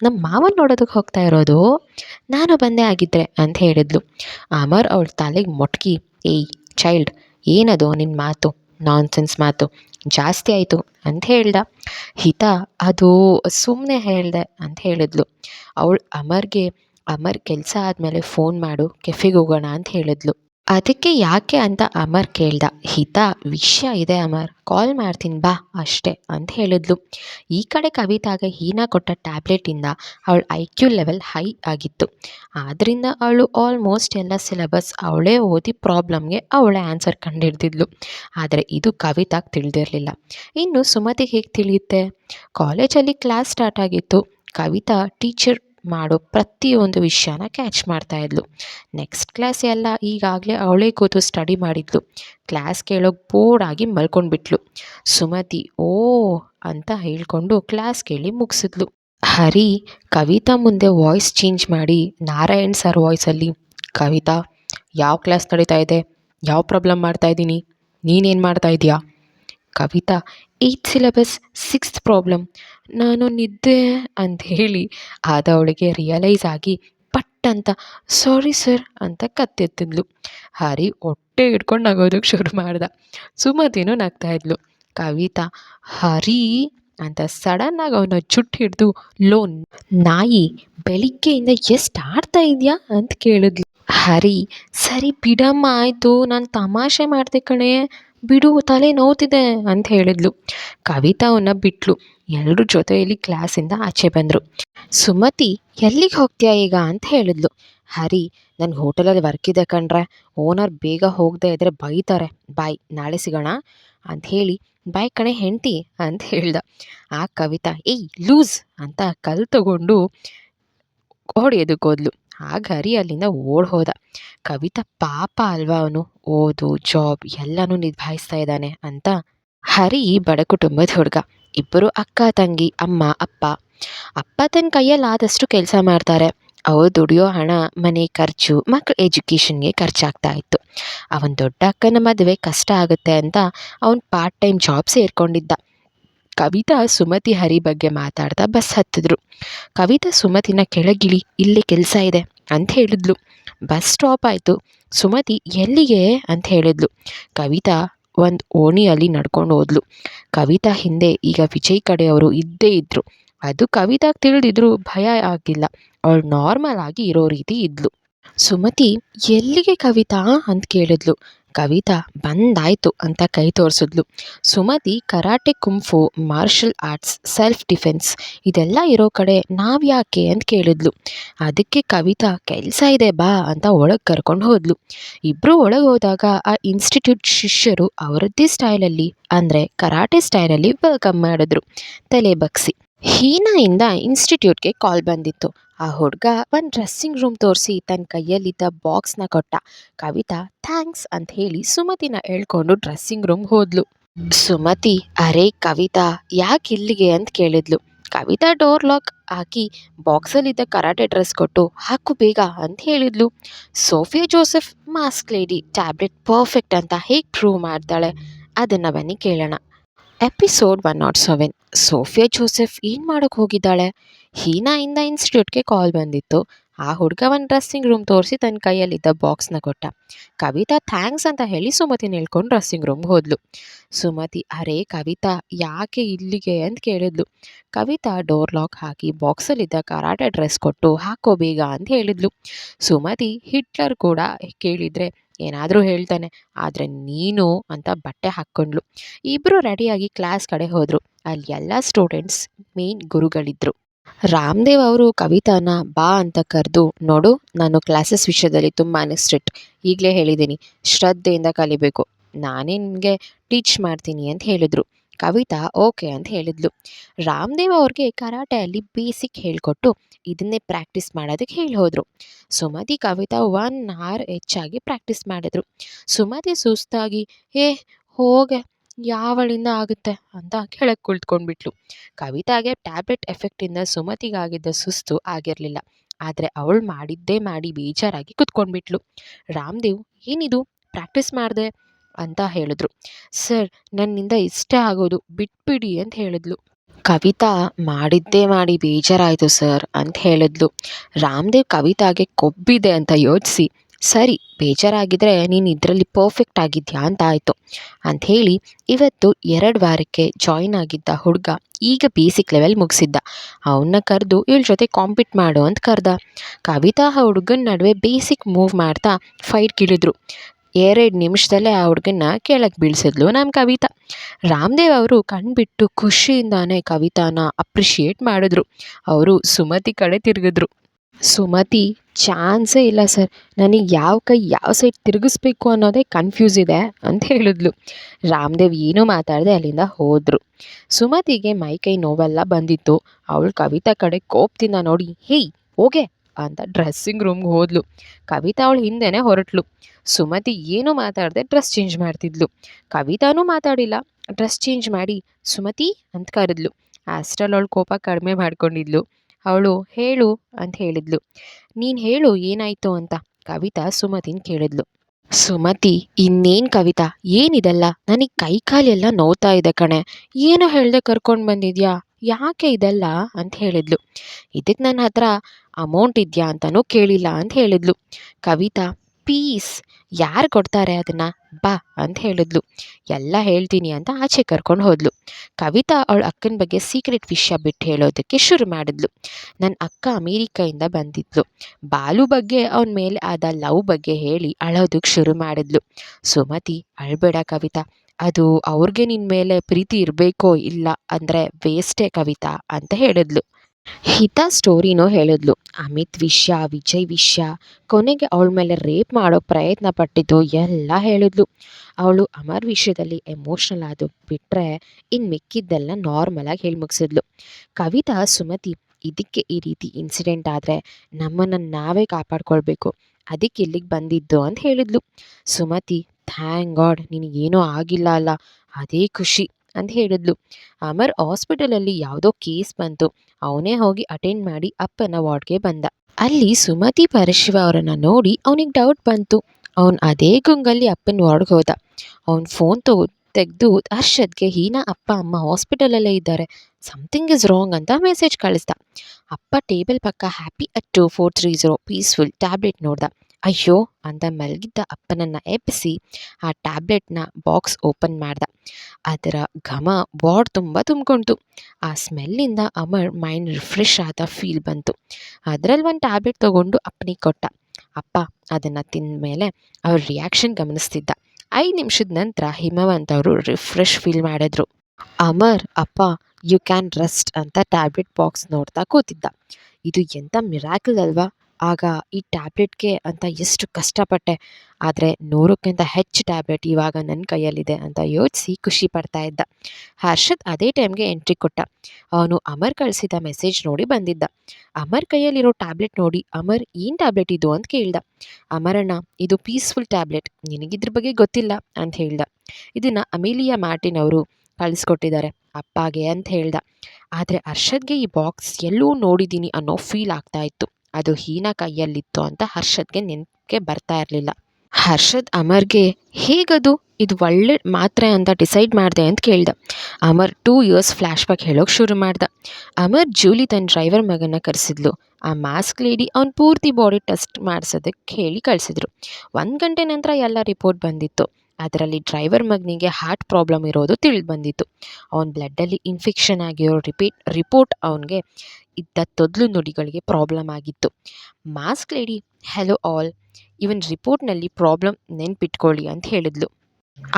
ನಮ್ಮ ಮಾವನ ನೋಡೋದಕ್ಕೆ ಹೋಗ್ತಾ ಇರೋದು? ನಾನು ಬಂದೇ ಆಗಿದ್ದರೆ ಅಂತ ಹೇಳಿದ್ಲು. ಅಮರ್ ಅವಳ ತಲೆಗೆ ಮೊಟ್ಕಿ, ಏಯ್ ಚೈಲ್ಡ್ ಏನದು ನಿನ್ನ ಮಾತು? ನಾನ್ಸೆನ್ಸ್ ಮಾತು. ಜಾಸ್ತಿ ಆಯಿತು ಅಂತ ಹೇಳ್ದ. ಹಿತ, ಅದು ಸುಮ್ಮನೆ ಹೇಳ್ದೆ ಅಂತ ಹೇಳಿದ್ಲು. ಅವಳು ಅಮರ್ಗೆ, ಅಮರ್ ಕೆಲಸ ಆದಮೇಲೆ ಫೋನ್ ಮಾಡು ಕೆಫೆಗೆ ಹೋಗೋಣ ಅಂತ ಹೇಳಿದ್ಲು. ಅದಕ್ಕೆ ಯಾಕೆ ಅಂತ ಅಮರ್ ಕೇಳ್ದ, ಹಿತ, ವಿಷಯ ಇದೆ ಅಮರ್, ಕಾಲ್ ಮಾಡ್ತೀನಿ, ಬಾ, ಅಷ್ಟೇ, ಅಂತ ಹೇಳಿದ್ಲು. ಈ ಕಡೆ ಕವಿತಾಗೆ ಹೀನಾ ಕೊಟ್ಟ ಟ್ಯಾಬ್ಲೆಟಿಂದ ಅವಳ ಐ ಕ್ಯೂ ಲೆವೆಲ್ ಹೈ ಆಗಿತ್ತು. ಆದ್ದರಿಂದ ಅವಳು ಆಲ್ಮೋಸ್ಟ್ ಎಲ್ಲ ಸಿಲೆಬಸ್ ಅವಳೇ ಓದಿ ಪ್ರಾಬ್ಲಮ್ಗೆ ಅವಳೇ ಆನ್ಸರ್ ಕಂಡುಹಿಡ್ದಿದ್ಲು ಆದರೆ ಇದು ಕವಿತಾಗೆ ತಿಳಿದಿರಲಿಲ್ಲ. ಇನ್ನು ಸುಮತಿಗೆ ಹೇಗೆ ತಿಳಿಯುತ್ತೆ? ಕಾಲೇಜಲ್ಲಿ ಕ್ಲಾಸ್ ಸ್ಟಾರ್ಟ್ ಆಗಿತ್ತು. ಕವಿತಾ, ಟೀಚರ್ ಮಾಡೋ ಪ್ರತಿಯೊಂದು ವಿಷಯನ ಕ್ಯಾಚ್ ಮಾಡ್ತಾ ಇದ್ಲು. ನೆಕ್ಸ್ಟ್ ಕ್ಲಾಸ್ ಎಲ್ಲ ಈಗಾಗಲೇ ಅವಳೇ ಕೂತು ಸ್ಟಡಿ ಮಾಡಿದ್ಲು. ಕ್ಲಾಸ್ ಕೇಳೋಕೆ ಬೋರ್ಡ್ ಆಗಿ ಮಲ್ಕೊಂಡ್ಬಿಟ್ಲು. ಸುಮತಿ, ಓ ಅಂತ ಹೇಳ್ಕೊಂಡು ಕ್ಲಾಸ್ ಕೇಳಿ ಮುಗಿಸಿದ್ಲು. ಹರಿ, ಕವಿತಾ ಮುಂದೆ ವಾಯ್ಸ್ ಚೇಂಜ್ ಮಾಡಿ, ನಾರಾಯಣ್ ಸರ್ ವಾಯ್ಸಲ್ಲಿ ಕವಿತಾ, ಯಾವ ಕ್ಲಾಸ್ ನಡೀತಾ ಇದೆ? ಯಾವ ಪ್ರಾಬ್ಲಮ್ ಮಾಡ್ತಾ ಇದ್ದೀನಿ? ನೀನೇನು ಮಾಡ್ತಾ ಇದೀಯಾ? Kavita eighth syllabus sixth problem ನಾನು ನಿದ್ದೆ ಅಂತ ಹೇಳಿ ಆದ ಅವಳಿಗೆ ರಿಯಲೈಸ್ ಆಗಿ ಪಟ್ ಅಂತ ಸಾರಿ ಸರ್ ಅಂತ ಕತ್ತೆತ್ತಿದ್ಲು. ಹರಿ ಹೊಟ್ಟೆ ಹಿಡ್ಕೊಂಡು ನಗೋದಕ್ಕೆ ಶುರು ಮಾಡ್ದ. ಸುಮತಿನೂ ನಗ್ತಾ ಇದ್ಲು. ಕವಿತಾ, ಹರಿ ಅಂತ ಸಡನ್ನಾಗಿ ಅವನ ಜುಟ್ಟು ಹಿಡಿದು ಲೋನ್ ನಾಯಿ, ಬೆಳಿಗ್ಗೆಯಿಂದ ಎಷ್ಟು ಆಡ್ತಾ ಇದೆಯಾ? ಅಂತ ಕೇಳಿದ್ಲು. ಹರಿ, ಸರಿ ಬಿಡಮ್ಮ, ಆಯಿತು, ನಾನು ತಮಾಷೆ ಮಾಡಿದೆ ಕಣೆ. ಬಿಡು, ತಲೆ ನೋವ್ತಿದೆ ಅಂತ ಹೇಳಿದ್ಲು. ಕವಿತಾ ಅವನ್ನ ಬಿಟ್ಲು. ಎಲ್ಲರೂ ಜೊತೆಯಲ್ಲಿ ಕ್ಲಾಸಿಂದ ಆಚೆ ಬಂದರು. ಸುಮತಿ, ಎಲ್ಲಿಗೆ ಹೋಗ್ತೀಯಾ ಈಗ? ಅಂತ ಹೇಳಿದ್ಲು. ಹರಿ ನನ್ನ ಹೋಟೆಲಲ್ಲಿ ವರ್ಕ್ ಇದೆ ಕಣ್ರೆ. ಓನರ್ ಬೇಗ ಹೋಗದೆ ಇದ್ದರೆ ಬೈತಾರೆ. ಬಾಯ್, ನಾಳೆ ಸಿಗೋಣ? ಅಂತ ಹೇಳಿ, ಬಾಯ್ ಕಣೆ ಹೆಂಡ್ತಿ, ಅಂತ ಹೇಳ್ದ. ಆ ಕವಿತಾ, ಏಯ್, ಲೂಸ್, ಅಂತ ಕಲ್ ತಗೊಂಡು ಹೊಡೆಯೋದಕ್ಕೆ ಹೋದ್ಲು. ಆಗ ಹರಿ ಅಲ್ಲಿಂದ ಓಡ್ ಹೋದ. ಕವಿತಾ ಪಾಪ ಅಲ್ವಾ ಅವನು? ಓದು ಜಾಬ್ ಎಲ್ಲನೂ ನಿಭಾಯಿಸ್ತಾ ಇದ್ದಾನೆ ಅಂತ ಹರಿ ಬಡ ಕುಟುಂಬದ ಹುಡುಗ. ಇಬ್ಬರು ಅಕ್ಕ, ತಂಗಿ, ಅಮ್ಮ, ಅಪ್ಪ. ಅಪ್ಪ ತನ್ನ ಕೈಯಲ್ಲಿ ಆದಷ್ಟು ಕೆಲಸ ಮಾಡ್ತಾರೆ. ಅವ್ರು ದುಡಿಯೋ ಹಣ, ಮನೆ, ಖರ್ಚು ಮಕ್ಕಳ ಎಜುಕೇಷನ್ಗೆ ಖರ್ಚಾಗ್ತಾ ಇತ್ತು. ಅವನ ದೊಡ್ಡ ಅಕ್ಕನ ಮದುವೆ ಕಷ್ಟ ಆಗುತ್ತೆ ಅಂತ ಅವನು ಪಾರ್ಟ್ ಟೈಮ್ ಜಾಬ್ ಸೇರಿಕೊಂಡಿದ್ದ. ಕವಿತಾ ಸುಮತಿ ಹರಿ ಬಗ್ಗೆ ಮಾತಾಡ್ತಾ ಬಸ್ ಹತ್ತಿದ್ರು. ಕವಿತಾ ಸುಮತಿನ ಕೆಳಗಿಳಿ, ಇಲ್ಲಿ ಕೆಲಸ ಇದೆ ಅಂತ ಹೇಳಿದ್ಲು. ಬಸ್ ಸ್ಟಾಪ್ ಆಯಿತು. ಸುಮತಿ, ಎಲ್ಲಿಗೆ? ಅಂತ ಹೇಳಿದ್ಲು. ಕವಿತಾ ಒಂದು ಓಣಿಯಲ್ಲಿ ನಡ್ಕೊಂಡು ಹೋದ್ಲು. ಕವಿತಾ ಹಿಂದೆ ಈಗ ವಿಜಯ್ ಕಡೆಯವರು ಇದ್ದೇ ಇದ್ದರು ಅದು ಕವಿತಾಗೆ ತಿಳಿದಿದ್ರು ಭಯ ಆಗಿಲ್ಲ. ಅವಳು ನಾರ್ಮಲ್ ಆಗಿ ಇರೋ ರೀತಿ ಇದ್ಲು. ಸುಮತಿ, ಎಲ್ಲಿಗೆ ಕವಿತಾ? ಅಂತ ಕೇಳಿದ್ಲು. ಕವಿತಾ ಬಂದಾಯ್ತು ಅಂತ ಕೈ ತೋರಿಸಿದ್ಲು. Sumathi, karate, kung fu, martial arts, self defence ಇದೆಲ್ಲ ಇರೋ ಕಡೆ ನಾವು ಯಾಕೆ ಅಂತ ಕೇಳಿದ್ಲು. ಅದಕ್ಕೆ ಕವಿತಾ ಕೆಲಸ ಇದೆ ಬಾ ಅಂತ ಒಳಗೆ ಕರ್ಕೊಂಡು ಹೋದ್ಲು. ಇಬ್ಬರು ಒಳಗೆ ಹೋದಾಗ ಆ ಇನ್ಸ್ಟಿಟ್ಯೂಟ್ ಶಿಷ್ಯರು ಅವರದ್ದೇ ಸ್ಟೈಲಲ್ಲಿ ಅಂದರೆ ಕರಾಟೆ ಸ್ಟೈಲಲ್ಲಿ ವೆಲ್ಕಮ್ ಮಾಡಿದ್ರು. ತಲೆ ಬಗ್ಸಿ. ಹೀನಾಯಿಂದ ಇನ್ಸ್ಟಿಟ್ಯೂಟ್ಗೆ ಕಾಲ್ ಬಂದಿತ್ತು. ಆ ಹುಡುಗ ಒಂದು ಡ್ರೆಸ್ಸಿಂಗ್ ರೂಮ್ ತೋರಿಸಿ ತನ್ನ ಕೈಯಲ್ಲಿದ್ದ ಬಾಕ್ಸ್ನ ಕೊಟ್ಟ. ಕವಿತಾ, ಥ್ಯಾಂಕ್ಸ್ ಅಂತ ಹೇಳಿ ಸುಮತಿನ ಹೇಳ್ಕೊಂಡು ಡ್ರೆಸ್ಸಿಂಗ್ ರೂಮ್ ಹೋದ್ಲು. ಸುಮತಿ, ಅರೆ ಕವಿತಾ, ಯಾಕೆ ಇಲ್ಲಿಗೆ? ಅಂತ ಕೇಳಿದ್ಲು. ಕವಿತಾ ಡೋರ್ ಲಾಕ್ ಹಾಕಿ ಬಾಕ್ಸಲ್ಲಿದ್ದ ಕರಾಟೆ ಡ್ರೆಸ್ ಕೊಟ್ಟು, ಹಾಕು ಬೇಗ ಅಂತ ಹೇಳಿದ್ಲು. Sophia Joseph, mask lady, tablet perfect ಅಂತ ಹೇಗೆ ಪ್ರೂವ್ ಮಾಡ್ತಾಳೆ, ಅದನ್ನು ಬನ್ನಿ ಕೇಳೋಣ. Episode one nought seven Sophia Joseph ಏನು ಮಾಡೋಕ್ಕೆ ಹೋಗಿದ್ದಾಳೆ? ಹೀನಾಯಿಂದ ಇನ್ಸ್ಟಿಟ್ಯೂಟ್ಗೆ ಕಾಲ್ ಬಂದಿತ್ತು. ಆ ಹುಡುಗ ಒಂದು ಡ್ರೆಸ್ಸಿಂಗ್ ರೂಮ್ ತೋರಿಸಿ ತನ್ನ ಕೈಯಲ್ಲಿದ್ದ ಬಾಕ್ಸ್ನ ಕೊಟ್ಟ. ಕವಿತಾ ಥ್ಯಾಂಕ್ಸ್ ಅಂತ ಹೇಳಿ ಸುಮತಿನ ಹೇಳ್ಕೊಂಡು ಡ್ರೆಸ್ಸಿಂಗ್ ರೂಮ್ಗೆ ಹೋದ್ಲು. ಸುಮತಿ, ಅರೆ ಕವಿತಾ, ಯಾಕೆ ಇಲ್ಲಿಗೆ? ಅಂತ ಕೇಳಿದ್ಲು. ಕವಿತಾ ಡೋರ್ ಲಾಕ್ ಹಾಕಿ ಬಾಕ್ಸಲ್ಲಿದ್ದ ಕರಾಟೆ ಡ್ರೆಸ್ ಕೊಟ್ಟು, ಹಾಕೋ ಬೇಗ, ಅಂತ ಹೇಳಿದ್ಲು. ಸುಮತಿ, ಹಿಟ್ಲರ್ ಕೂಡ ಕೇಳಿದರೆ ಏನಾದರೂ ಹೇಳ್ತಾನೆ, ಆದರೆ ನೀನು ಅಂತ ಬಟ್ಟೆ ಹಾಕ್ಕೊಂಡ್ಲು. ಇಬ್ಬರು ರೆಡಿಯಾಗಿ ಕ್ಲಾಸ್ ಕಡೆ ಹೋದರು. ಅಲ್ಲಿ ಎಲ್ಲ ಸ್ಟೂಡೆಂಟ್ಸ್, ಮೇನ್ ಗುರುಗಳಿದ್ರು. ರಾಮದೇವ್ ಅವರು ಕವಿತಾನ ಬಾ ಅಂತ ಕರೆದು, ನೋಡು, ನಾನು ಕ್ಲಾಸಸ್ ವಿಷಯದಲ್ಲಿ ತುಂಬಾ ಸ್ಟ್ರಿಕ್ಟ್. ಈಗಲೇ ಹೇಳಿದ್ದೀನಿ ಶ್ರದ್ಧೆಯಿಂದ ಕಲಿಬೇಕು. ನಾನೇ ನಿಮಗೆ ಟೀಚ್ ಮಾಡ್ತೀನಿ ಅಂತ ಹೇಳಿದರು. ಕವಿತಾ ಓಕೆ ಅಂತ ಹೇಳಿದ್ಲು. ರಾಮದೇವ್ ಅವ್ರಿಗೆ ಕರಾಟೆಯಲ್ಲಿ ಬೇಸಿಕ್ ಹೇಳಿಕೊಟ್ಟು ಇದನ್ನೇ ಪ್ರಾಕ್ಟೀಸ್ ಮಾಡೋದಕ್ಕೆ ಹೇಳಿ ಹೋದರು ಸುಮತಿ ಕವಿತಾ ಒನ್ ಅವರ್ ಹೆಚ್ಚಾಗಿ ಪ್ರಾಕ್ಟೀಸ್ ಮಾಡಿದರು. ಸುಮತಿ ಸುಸ್ತಾಗಿ ಏ ಹೋಗೆ, ಯಾವಳಿಂದ ಆಗುತ್ತೆ? ಅಂತ ಕೆಳಕ್ಕೆ ಕುಳಿತುಕೊಂಡ್ಬಿಟ್ಲು. ಕವಿತಾಗೆ ಟ್ಯಾಬ್ಲೆಟ್ ಎಫೆಕ್ಟಿಂದ ಸುಮತಿಗಾಗಿದ್ದ ಸುಸ್ತು ಆಗಿರಲಿಲ್ಲ. ಆದರೆ ಅವಳು ಮಾಡಿದ್ದೇ ಮಾಡಿ ಬೇಜಾರಾಗಿ ಕುತ್ಕೊಂಡ್ಬಿಟ್ಲು. ರಾಮದೇವ್, ಏನಿದು? ಪ್ರಾಕ್ಟೀಸ್ ಮಾಡಿದೆ? ಅಂತ ಹೇಳಿದ್ರು. ಸರ್, ನನ್ನಿಂದ ಇಷ್ಟೇ ಆಗೋದು ಬಿಟ್ಬಿಡಿ ಅಂತ ಹೇಳಿದ್ಲು. ಕವಿತಾ ಮಾಡಿದ್ದೇ ಮಾಡಿ ಬೇಜಾರಾಯಿತು ಸರ್ ಅಂತ ಹೇಳಿದ್ಲು. ರಾಮದೇವ್ ಕವಿತಾಗೆ ಕೊಬ್ಬಿದೆ ಅಂತ ಯೋಚಿಸಿ, ಸರಿ ಬೇಜಾರಾಗಿದ್ದರೆ ನೀನು ಇದರಲ್ಲಿ ಪರ್ಫೆಕ್ಟ್ ಆಗಿದ್ಯಾ ಅಂತ ಆಯಿತು. ಅಂಥೇಳಿ ಇವತ್ತು ಎರಡು ವಾರಕ್ಕೆ ಜಾಯಿನ್ ಆಗಿದ್ದ ಹುಡುಗ ಈಗ ಬೇಸಿಕ್ ಲೆವೆಲ್ ಮುಗಿಸಿದ್ದ. ಅವನ್ನ ಕರೆದು ಇವಳ ಜೊತೆ ಕಾಂಪೀಟ್ ಮಾಡು ಅಂತ ಕರೆದ. ಕವಿತಾ ಹುಡುಗನ ನಡುವೆ ಬೇಸಿಕ್ ಮೂವ್ ಮಾಡ್ತಾ ಫೈಟ್ ಗಿಳಿದ್ರು ಎರಡು ನಿಮಿಷದಲ್ಲೇ ಆ ಹುಡುಗನ್ನ ಕೆಳಗೆ ಬೀಳಿಸಿದ್ಲು ನಮ್ಮ ಕವಿತಾ. ರಾಮದೇವ್ ಅವರು ಕಣ್ಬಿಟ್ಟು ಖುಷಿಯಿಂದಾನೇ ಕವಿತಾನ ಅಪ್ರಿಷಿಯೇಟ್ ಮಾಡಿದ್ರು. ಅವರು ಸುಮತಿ ಕಡೆ ತಿರುಗಿದ್ರು. ಸುಮತಿ, ಚಾನ್ಸೇ ಇಲ್ಲ ಸರ್. ನನಗೆ ಯಾವ ಕೈ ಯಾವ ಸೈಡ್ ತಿರುಗಿಸ್ಬೇಕು ಅನ್ನೋದೇ ಕನ್ಫ್ಯೂಸ್ ಇದೆ ಅಂತ ಹೇಳಿದ್ಲು. ರಾಮದೇವ್ ಏನೂ ಮಾತಾಡದೆ ಅಲ್ಲಿಂದ ಹೋದರು. ಸುಮತಿಗೆ ಮೈ ಕೈ ನೋವೆಲ್ಲ ಬಂದಿತ್ತು. ಅವಳು ಕವಿತಾ ಕಡೆ ಕೋಪದಿಂದ ನೋಡಿ, ಹೇಯ್, ಹೋಗೆ. ಅಂತ ಡ್ರೆಸ್ಸಿಂಗ್ ರೂಮ್ಗೆ ಹೋದ್ಲು. ಕವಿತಾ ಅವಳು ಹಿಂದೆನೇ ಹೊರಟ್ಲು. ಸುಮತಿ ಏನೂ ಮಾತಾಡದೆ ಡ್ರೆಸ್ ಚೇಂಜ್ ಮಾಡ್ತಿದ್ಲು. ಕವಿತಾನೂ ಮಾತಾಡಿಲ್ಲ. ಡ್ರೆಸ್ ಚೇಂಜ್ ಮಾಡಿ ಸುಮತಿ ಅಂತ ಕರೆದ್ಲು. ಅಷ್ಟರಲ್ಲಿ ಅವಳು ಕೋಪ ಕಡಿಮೆ ಮಾಡ್ಕೊಂಡಿದ್ಲು. ಅವಳು ಹೇಳು ಅಂತ ಹೇಳಿದ್ಲು. ನೀನು ಹೇಳು ಏನಾಯಿತು ಅಂತ ಕವಿತಾ ಸುಮತಿನ ಕೇಳಿದ್ಲು. ಸುಮತಿ, ಇನ್ನೇನು ಕವಿತಾ? ಏನಿದಲ್ಲ? ನನಗೆ ಕೈ ಕಾಲೆಲ್ಲ ನೋವ್ತಾ ಇದೆ ಕಣೆ. ಏನು ಹೇಳ್ದೆ ಕರ್ಕೊಂಡು ಬಂದಿದ್ಯಾ? ಯಾಕೆ ಇದೆಲ್ಲ ಅಂತ ಹೇಳಿದ್ಲು. ಇದಕ್ಕೆ ನನ್ನ ಹತ್ರ ಅಮೌಂಟ್ ಇದೆಯಾ ಅಂತಲೂ ಕೇಳಿಲ್ಲ ಅಂತ ಹೇಳಿದ್ಲು. ಕವಿತಾ ಪೀಸ್ ಯಾರು ಕೊಡ್ತಾರೆ ಅದನ್ನು? ಬಾ ಅಂತ ಹೇಳಿದ್ಲು. ಎಲ್ಲ ಹೇಳ್ತೀನಿ ಅಂತ ಆಚೆ ಕರ್ಕೊಂಡು ಹೋದ್ಲು. ಕವಿತಾ ಅವಳ ಅಕ್ಕನ ಬಗ್ಗೆ ಸೀಕ್ರೆಟ್ ವಿಷಯ ಬಿಟ್ಟು ಹೇಳೋದಕ್ಕೆ ಶುರು ಮಾಡಿದ್ಲು. ನನ್ನ ಅಕ್ಕ ಅಮೇರಿಕೆಯಿಂದ ಬಂದಿದ್ಲು. ಬಾಲು ಬಗ್ಗೆ, ಅವನ ಮೇಲೆ ಆದ ಲವ್ ಬಗ್ಗೆ ಹೇಳಿ ಅಳೋದಕ್ಕೆ ಶುರು ಮಾಡಿದ್ಲು. ಸುಮತಿ, ಅಳ್ಬೇಡ ಕವಿತಾ. ಅದು ಅವ್ರಿಗೆ ನಿನ್ನ ಮೇಲೆ ಪ್ರೀತಿ ಇರಬೇಕೋ ಇಲ್ಲ ಅಂದರೆ ವೇಸ್ಟೇ ಕವಿತಾ ಅಂತ ಹೇಳಿದ್ಲು. ಹಿತ ಸ್ಟೋರಿನೂ ಹೇಳಿದ್ಲು. ಅಮಿತ್ ವಿಷಯ, ವಿಜಯ್ ವಿಷಯ ಕೊನೆಗೆ ಅವಳ ಮೇಲೆ ರೇಪ್ ಮಾಡೋ ಪ್ರಯತ್ನ ಪಟ್ಟಿದ್ದು ಎಲ್ಲ ಹೇಳಿದ್ಲು. ಅವಳು ಅಮರ್ ವಿಷಯದಲ್ಲಿ ಎಮೋಷ್ನಲ್ ಆದು ಬಿಟ್ಟರೆ ಇನ್ನು ಮಿಕ್ಕಿದ್ದೆಲ್ಲ ನಾರ್ಮಲಾಗಿ ಹೇಳಿ ಮುಗಿಸಿದ್ಲು. ಕವಿತಾ, ಸುಮತಿ ಇದಕ್ಕೆ ಈ ರೀತಿ ಇನ್ಸಿಡೆಂಟ್ ಆದರೆ ನಮ್ಮನ್ನು ನಾವೇ ಕಾಪಾಡ್ಕೊಳ್ಬೇಕು. ಅದಕ್ಕೆ ಇಲ್ಲಿಗೆ ಬಂದಿದ್ದು ಅಂತ ಹೇಳಿದ್ಲು. ಸುಮತಿ ಥ್ಯಾಂಕ್ ಗಾಡ್ ನಿನಗೇನೂ ಆಗಿಲ್ಲ ಅಲ್ಲ, ಅದೇ ಖುಷಿ ಅಂತ ಹೇಳಿದ್ಲು. ಅಮರ್ ಹಾಸ್ಪಿಟಲಲ್ಲಿ ಯಾವುದೋ ಕೇಸ್ ಬಂತು. ಅವನೇ ಹೋಗಿ ಅಟೆಂಡ್ ಮಾಡಿ ಅಪ್ಪನ ವಾರ್ಡ್ಗೆ ಬಂದ. ಅಲ್ಲಿ ಸುಮತಿ ಪರಶಿವ ಅವರನ್ನು ನೋಡಿ ಅವನಿಗೆ ಡೌಟ್ ಬಂತು. ಅವನು ಅದೇ ಗುಂಗಲ್ಲಿ ಅಪ್ಪನ ವಾರ್ಡ್ಗೆ ಹೋದ. ಅವನ ಫೋನ್ ತಗೋ ತೆಗೆದು ಹರ್ಷದ್ಗೆ, ಹೀನಾ, ಅಪ್ಪ, ಅಮ್ಮ ಹಾಸ್ಪಿಟಲಲ್ಲೇ ಇದ್ದಾರೆ. ಸಮಥಿಂಗ್ ಇಸ್ ರಾಂಗ್ ಅಂತ ಮೆಸೇಜ್ ಕಳಿಸ್ದ. ಅಪ್ಪ ಟೇಬಲ್ ಪಕ್ಕ happy at two four three zero peaceful tablet ನೋಡ್ದ. ಅಯ್ಯೋ ಅಂತ ಮಲಗಿದ್ದ ಅಪ್ಪನನ್ನು ಎಬ್ಬಿಸಿ ಆ ಟ್ಯಾಬ್ಲೆಟ್ನ ಬಾಕ್ಸ್ ಓಪನ್ ಮಾಡ್ದ. ಅದರ ಘಮ ವಾರ್ಡ್ ತುಂಬ ತುಂಬ್ಕೊಳ್ತು ಆ ಸ್ಮೆಲ್ಲಿಂದ ಅಮರ್ ಮೈಂಡ್ ರಿಫ್ರೆಶ್ ಆದ ಫೀಲ್ ಬಂತು. ಅದರಲ್ಲಿ ಒಂದು ಟ್ಯಾಬ್ಲೆಟ್ ತೊಗೊಂಡು ಅಪ್ಪನಿಗೆ ಕೊಟ್ಟ. ಅಪ್ಪ, ಅದನ್ನು ತಿಂದ ಮೇಲೆ ಅವ್ರ ರಿಯಾಕ್ಷನ್ ಗಮನಿಸ್ತಿದ್ದ. ಐದು ನಿಮಿಷದ ನಂತರ ಹಿಮವಂತ್ ಅವರು ರಿಫ್ರೆಶ್ ಫೀಲ್ ಮಾಡಿದ್ರು. ಅಮರ್, ಅಪ್ಪ ಯು ಕ್ಯಾನ್ ರೆಸ್ಟ್ ಅಂತ ಟ್ಯಾಬ್ಲೆಟ್ ಬಾಕ್ಸ್ ನೋಡ್ತಾ ಕೂತಿದ್ದ. ಇದು ಎಂಥ ಮಿರಾಕಲ್ ಅಲ್ವಾ? ಆಗ ಈ ಟ್ಯಾಬ್ಲೆಟ್ಗೆ ಅಂತ ಎಷ್ಟು ಕಷ್ಟಪಟ್ಟೆ, ಆದರೆ ನೂರಕ್ಕಿಂತ ಹೆಚ್ಚು ಟ್ಯಾಬ್ಲೆಟ್ ಇವಾಗ ನನ್ನ ಕೈಯಲ್ಲಿದೆ ಅಂತ ಯೋಚಿಸಿ ಖುಷಿ ಪಡ್ತಾ ಇದ್ದ. ಹರ್ಷದ್ ಅದೇ ಟೈಮ್ಗೆ ಎಂಟ್ರಿ ಕೊಟ್ಟ. ಅವನು ಅಮರ್ ಕಳಿಸಿದ ಮೆಸೇಜ್ ನೋಡಿ ಬಂದಿದ್ದ. ಅಮರ್ ಕೈಯಲ್ಲಿರೋ ಟ್ಯಾಬ್ಲೆಟ್ ನೋಡಿ ಅಮರ್ ಏನು ಟ್ಯಾಬ್ಲೆಟ್ ಇದು ಅಂತ ಕೇಳ್ದ. ಅಮರಣ್ಣ, ಇದು ಪೀಸ್ಫುಲ್ ಟ್ಯಾಬ್ಲೆಟ್, ನಿನಗಿದ್ರ ಬಗ್ಗೆ ಗೊತ್ತಿಲ್ಲ ಅಂತ ಹೇಳ್ದ. ಇದನ್ನು ಅಮೇಲಿಯಾ ಮಾರ್ಟಿನ್ ಅವರು ಕಳಿಸ್ಕೊಟ್ಟಿದ್ದಾರೆ, ಅಪ್ಪಾಗೆ ಅಂತ ಹೇಳ್ದ. ಆದರೆ ಅರ್ಷದ್ಗೆ ಈ ಬಾಕ್ಸ್ ಎಲ್ಲೂ ನೋಡಿದ್ದೀನಿ ಅನ್ನೋ ಫೀಲ್ ಆಗ್ತಾ ಇತ್ತು. ಅದು ಹೀನ ಕೈಯಲ್ಲಿತ್ತು ಅಂತ ಹರ್ಷದ್ಗೆ ನೆನಪಿಗೆ ಬರ್ತಾ ಇರಲಿಲ್ಲ. ಹರ್ಷದ್ ಅಮರ್ಗೆ ಹೇಗದು? ಇದು ಒಳ್ಳೆ ಮಾತ್ರೆ ಅಂತ ಡಿಸೈಡ್ ಮಾಡಿದೆ ಅಂತ ಕೇಳ್ದೆ. Amar two years flash back ಹೇಳೋಕೆ ಶುರು ಮಾಡ್ದೆ. ಅಮರ್ ಜೂಲಿ ತನ್ನ ಡ್ರೈವರ್ ಮಗನ ಕರೆಸಿದ್ಲು. ಆ ಮಾಸ್ಕ್ ಲೇಡಿ ಅವ್ನ ಪೂರ್ತಿ ಬಾಡಿ ಟೆಸ್ಟ್ ಮಾಡಿಸೋದಕ್ಕೆ ಹೇಳಿ ಕಳಿಸಿದ್ರು. ಒಂದು ಗಂಟೆ ನಂತರ ಎಲ್ಲ ರಿಪೋರ್ಟ್ ಬಂದಿತ್ತು. ಅದರಲ್ಲಿ ಡ್ರೈವರ್ ಮಗನಿಗೆ ಹಾರ್ಟ್ ಪ್ರಾಬ್ಲಮ್ ಇರೋದು ತಿಳಿದು ಬಂದಿತ್ತು. ಅವನ ಬ್ಲಡ್ಡಲ್ಲಿ ಇನ್ಫೆಕ್ಷನ್ ಆಗಿರೋ ರಿಪೀಟ್, ರಿಪೋರ್ಟ್ ಅವನಿಗೆ ಇದ್ದ ತೊದಲು ನುಡಿಗಳಿಗೆ ಪ್ರಾಬ್ಲಮ್ ಆಗಿತ್ತು. ಮಾಸ್ಕ್ ಲೇಡಿ ಹೆಲೋ ಆಲ್ ಇವನ್ ರಿಪೋರ್ಟ್ನಲ್ಲಿ ಪ್ರಾಬ್ಲಮ್ ನೆನ್ಪಿಟ್ಕೊಳ್ಳಿ ಅಂತ ಹೇಳಿದ್ಲು.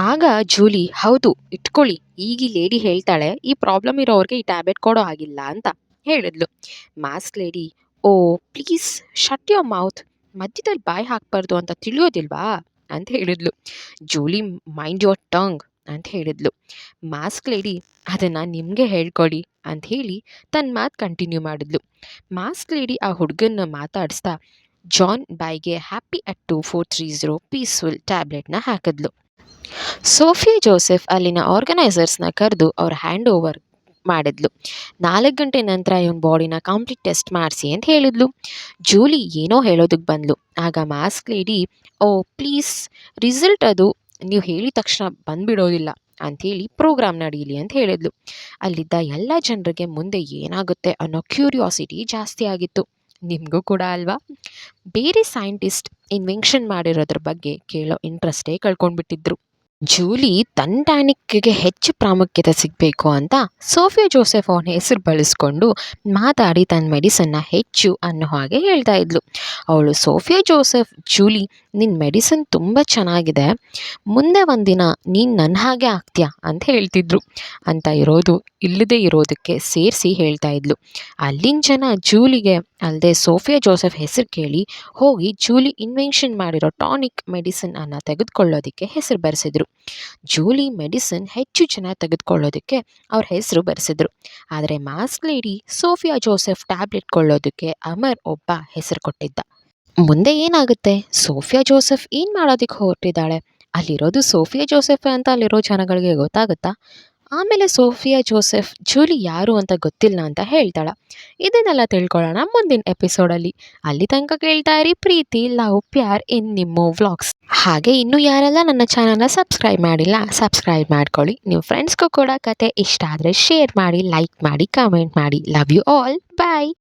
ಆಗ ಜೂಲಿ, ಹೌದು, ಇಟ್ಕೊಳ್ಳಿ. ಈಗ ಈ ಲೇಡಿ ಹೇಳ್ತಾಳೆ, ಈ ಪ್ರಾಬ್ಲಮ್ ಇರೋರಿಗೆ ಈ ಟ್ಯಾಬ್ಲೆಟ್ ಕೊಡೋ ಆಗಿಲ್ಲ ಅಂತ ಹೇಳಿದ್ಲು. Mask lady oh please shut your mouth ಮಧ್ಯದಲ್ಲಿ ಬಾಯಿ ಹಾಕ್ಬಾರ್ದು ಅಂತ ತಿಳಿಯೋದಿಲ್ವಾ? ಅಂತ ಹೇಳಿದ್ಲು. ಜೂಲಿ ಮೈಂಡ್ ಯೋರ್ ಟಂಗ್ ಅಂತ ಹೇಳಿದ್ಲು. ಮಾಸ್ಕ್ ಲೇಡಿ ಅದನ್ನು ನಿಮಗೆ ಹೇಳ್ಕೊಡಿ. ಅಂತ ಹೇಳಿ ತನ್ನ ಮಾತು ಕಂಟಿನ್ಯೂ ಮಾಡಿದ್ಲು. ಮಾಸ್ಕ್ ಲೇಡಿ ಆ ಹುಡುಗನ ಮಾತಾಡಿಸ್ತಾ John ಬಾಯ್ಗೆ happy at two four three zero peaceful ಟ್ಯಾಬ್ಲೆಟ್ನ ಹಾಕಿದ್ಲು. ಸೋಫಿಯಾ ಜೋಸೆಫ್ ಅಲ್ಲಿನ ಆರ್ಗನೈಸರ್ಸ್ನ ಕರೆದು ಅವ್ರ ಹ್ಯಾಂಡ್ ಓವರ್ ಮಾಡಿದ್ಲು. ನಾಲ್ಕು ಗಂಟೆ ನಂತರ ಇವನ್ ಬಾಡಿನ ಕಂಪ್ಲೀಟ್ ಟೆಸ್ಟ್ ಮಾಡಿಸಿ ಅಂತ ಹೇಳಿದ್ಲು. ಜೂಲಿ ಏನೋ ಹೇಳೋದಕ್ಕೆ ಬಂದ್ಲು. ಆಗ mask lady oh please result ಅದು ನೀವು ಹೇಳಿದ ತಕ್ಷಣ ಬಂದ್ಬಿಡೋದಿಲ್ಲ. ಅಂಥೇಳಿ ಪ್ರೋಗ್ರಾಮ್ ನಡೀಲಿ ಅಂತ ಹೇಳಿದ್ಲು. ಅಲ್ಲಿದ್ದ ಎಲ್ಲ ಜನರಿಗೆ ಮುಂದೆ ಏನಾಗುತ್ತೆ ಅನ್ನೋ ಕ್ಯೂರಿಯಾಸಿಟಿ ಜಾಸ್ತಿ ಆಗಿತ್ತು. ನಿಮಗೂ ಕೂಡ ಅಲ್ವಾ? ಬೇರೆ ಸೈಂಟಿಸ್ಟ್ ಇನ್ವೆನ್ಷನ್ ಮಾಡಿರೋದ್ರ ಬಗ್ಗೆ ಕೇಳೋ ಇಂಟ್ರೆಸ್ಟೇ ಕಳ್ಕೊಂಡ್ಬಿಟ್ಟಿದ್ರು. ಜೂಲಿ ತನ್ನ ಟ್ಯಾನಿಕ್ಗೆ ಹೆಚ್ಚು ಪ್ರಾಮುಖ್ಯತೆ ಸಿಗಬೇಕು ಅಂತ ಸೋಫಿಯಾ ಜೋಸೆಫ್ ಅವನ ಹೆಸರು ಬಳಸ್ಕೊಂಡು ಮಾತಾಡಿ ತನ್ನ ಮೆಡಿಸನ್ನ ಹೆಚ್ಚು ಅನ್ನೋ ಹಾಗೆ ಹೇಳ್ತಾ ಇದ್ಲು. ಅವಳು ಸೋಫಿಯಾ ಜೋಸೆಫ್, ಜೂಲಿ ನಿನ್ನ ಮೆಡಿಸಿನ್ ತುಂಬ ಚೆನ್ನಾಗಿದೆ. ಮುಂದೆ ಒಂದಿನ ನೀನು ನನ್ನ ಹಾಗೆ ಆಗ್ತೀಯಾ ಅಂತ ಹೇಳ್ತಿದ್ರು. ಅಂತ ಇರೋದು ಇಲ್ಲದೆ ಇರೋದಕ್ಕೆ ಸೇರಿಸಿ ಹೇಳ್ತಾ ಇದ್ಲು. ಅಲ್ಲಿನ ಜನ ಜೂಲಿಗೆ ಅಲ್ಲದೆ ಸೋಫಿಯಾ ಜೋಸೆಫ್ ಹೆಸರು ಕೇಳಿ ಹೋಗಿ ಜೂಲಿ ಇನ್ವೆನ್ಷನ್ ಮಾಡಿರೋ ಟಾನಿಕ್ ಮೆಡಿಸಿನ್ ಅನ್ನು ತೆಗೆದುಕೊಳ್ಳೋದಕ್ಕೆ ಹೆಸರು ಬರೆಸಿದ್ರು. ಜೂಲಿ ಮೆಡಿಸಿನ್ ಹೆಚ್ಚು ಜನ ತೆಗೆದುಕೊಳ್ಳೋದಕ್ಕೆ ಅವ್ರ ಹೆಸರು ಬರೆಸಿದ್ರು. ಆದರೆ mask lady Sophia Joseph tablet ಕೊಳ್ಳೋದಕ್ಕೆ Amar ಒಬ್ಬ ಹೆಸರು ಕೊಟ್ಟಿದ್ದ. ಮುಂದೆ ಏನಾಗುತ್ತೆ? ಸೋಫಿಯಾ ಜೋಸೆಫ್ ಏನು ಮಾಡೋದಕ್ಕೆ ಹೊರಟಿದ್ದಾಳೆ? ಅಲ್ಲಿರೋದು ಸೋಫಿಯಾ ಜೋಸೆಫ್ ಅಂತ ಅಲ್ಲಿರೋ ಜನಗಳಿಗೆ ಗೊತ್ತಾಗುತ್ತಾ? ಆಮೇಲೆ ಸೋಫಿಯಾ ಜೋಸೆಫ್, ಜೂಲಿ ಯಾರು ಅಂತ ಗೊತ್ತಿಲ್ಲ ಅಂತ ಹೇಳ್ತಾಳೆ. ಇದನ್ನೆಲ್ಲ ತಿಳ್ಕೊಳ್ಳೋಣ ಮುಂದಿನ ಎಪಿಸೋಡಲ್ಲಿ ಅಲ್ಲಿ. ತನಕ ಕೇಳ್ತಾ ಇರಿ ಪ್ರೀತಿ, ಲವ್, ಪ್ಯಾರ್ ಇನ್ ನಿಮ್ಮ ವ್ಲಾಗ್ಸ್. ಹಾಗೆ ಇನ್ನೂ ಯಾರೆಲ್ಲ ನನ್ನ ಚಾನಲ್ನ ಸಬ್ಸ್ಕ್ರೈಬ್ ಮಾಡಿಲ್ಲ, ಸಬ್ಸ್ಕ್ರೈಬ್ ಮಾಡ್ಕೊಳ್ಳಿ. ನೀವು ಫ್ರೆಂಡ್ಸ್ಗೂ ಕೂಡ ಕತೆ ಇಷ್ಟ ಆದರೆ ಶೇರ್ ಮಾಡಿ ಲೈಕ್ ಮಾಡಿ ಕಮೆಂಟ್ ಮಾಡಿ. Love you all bye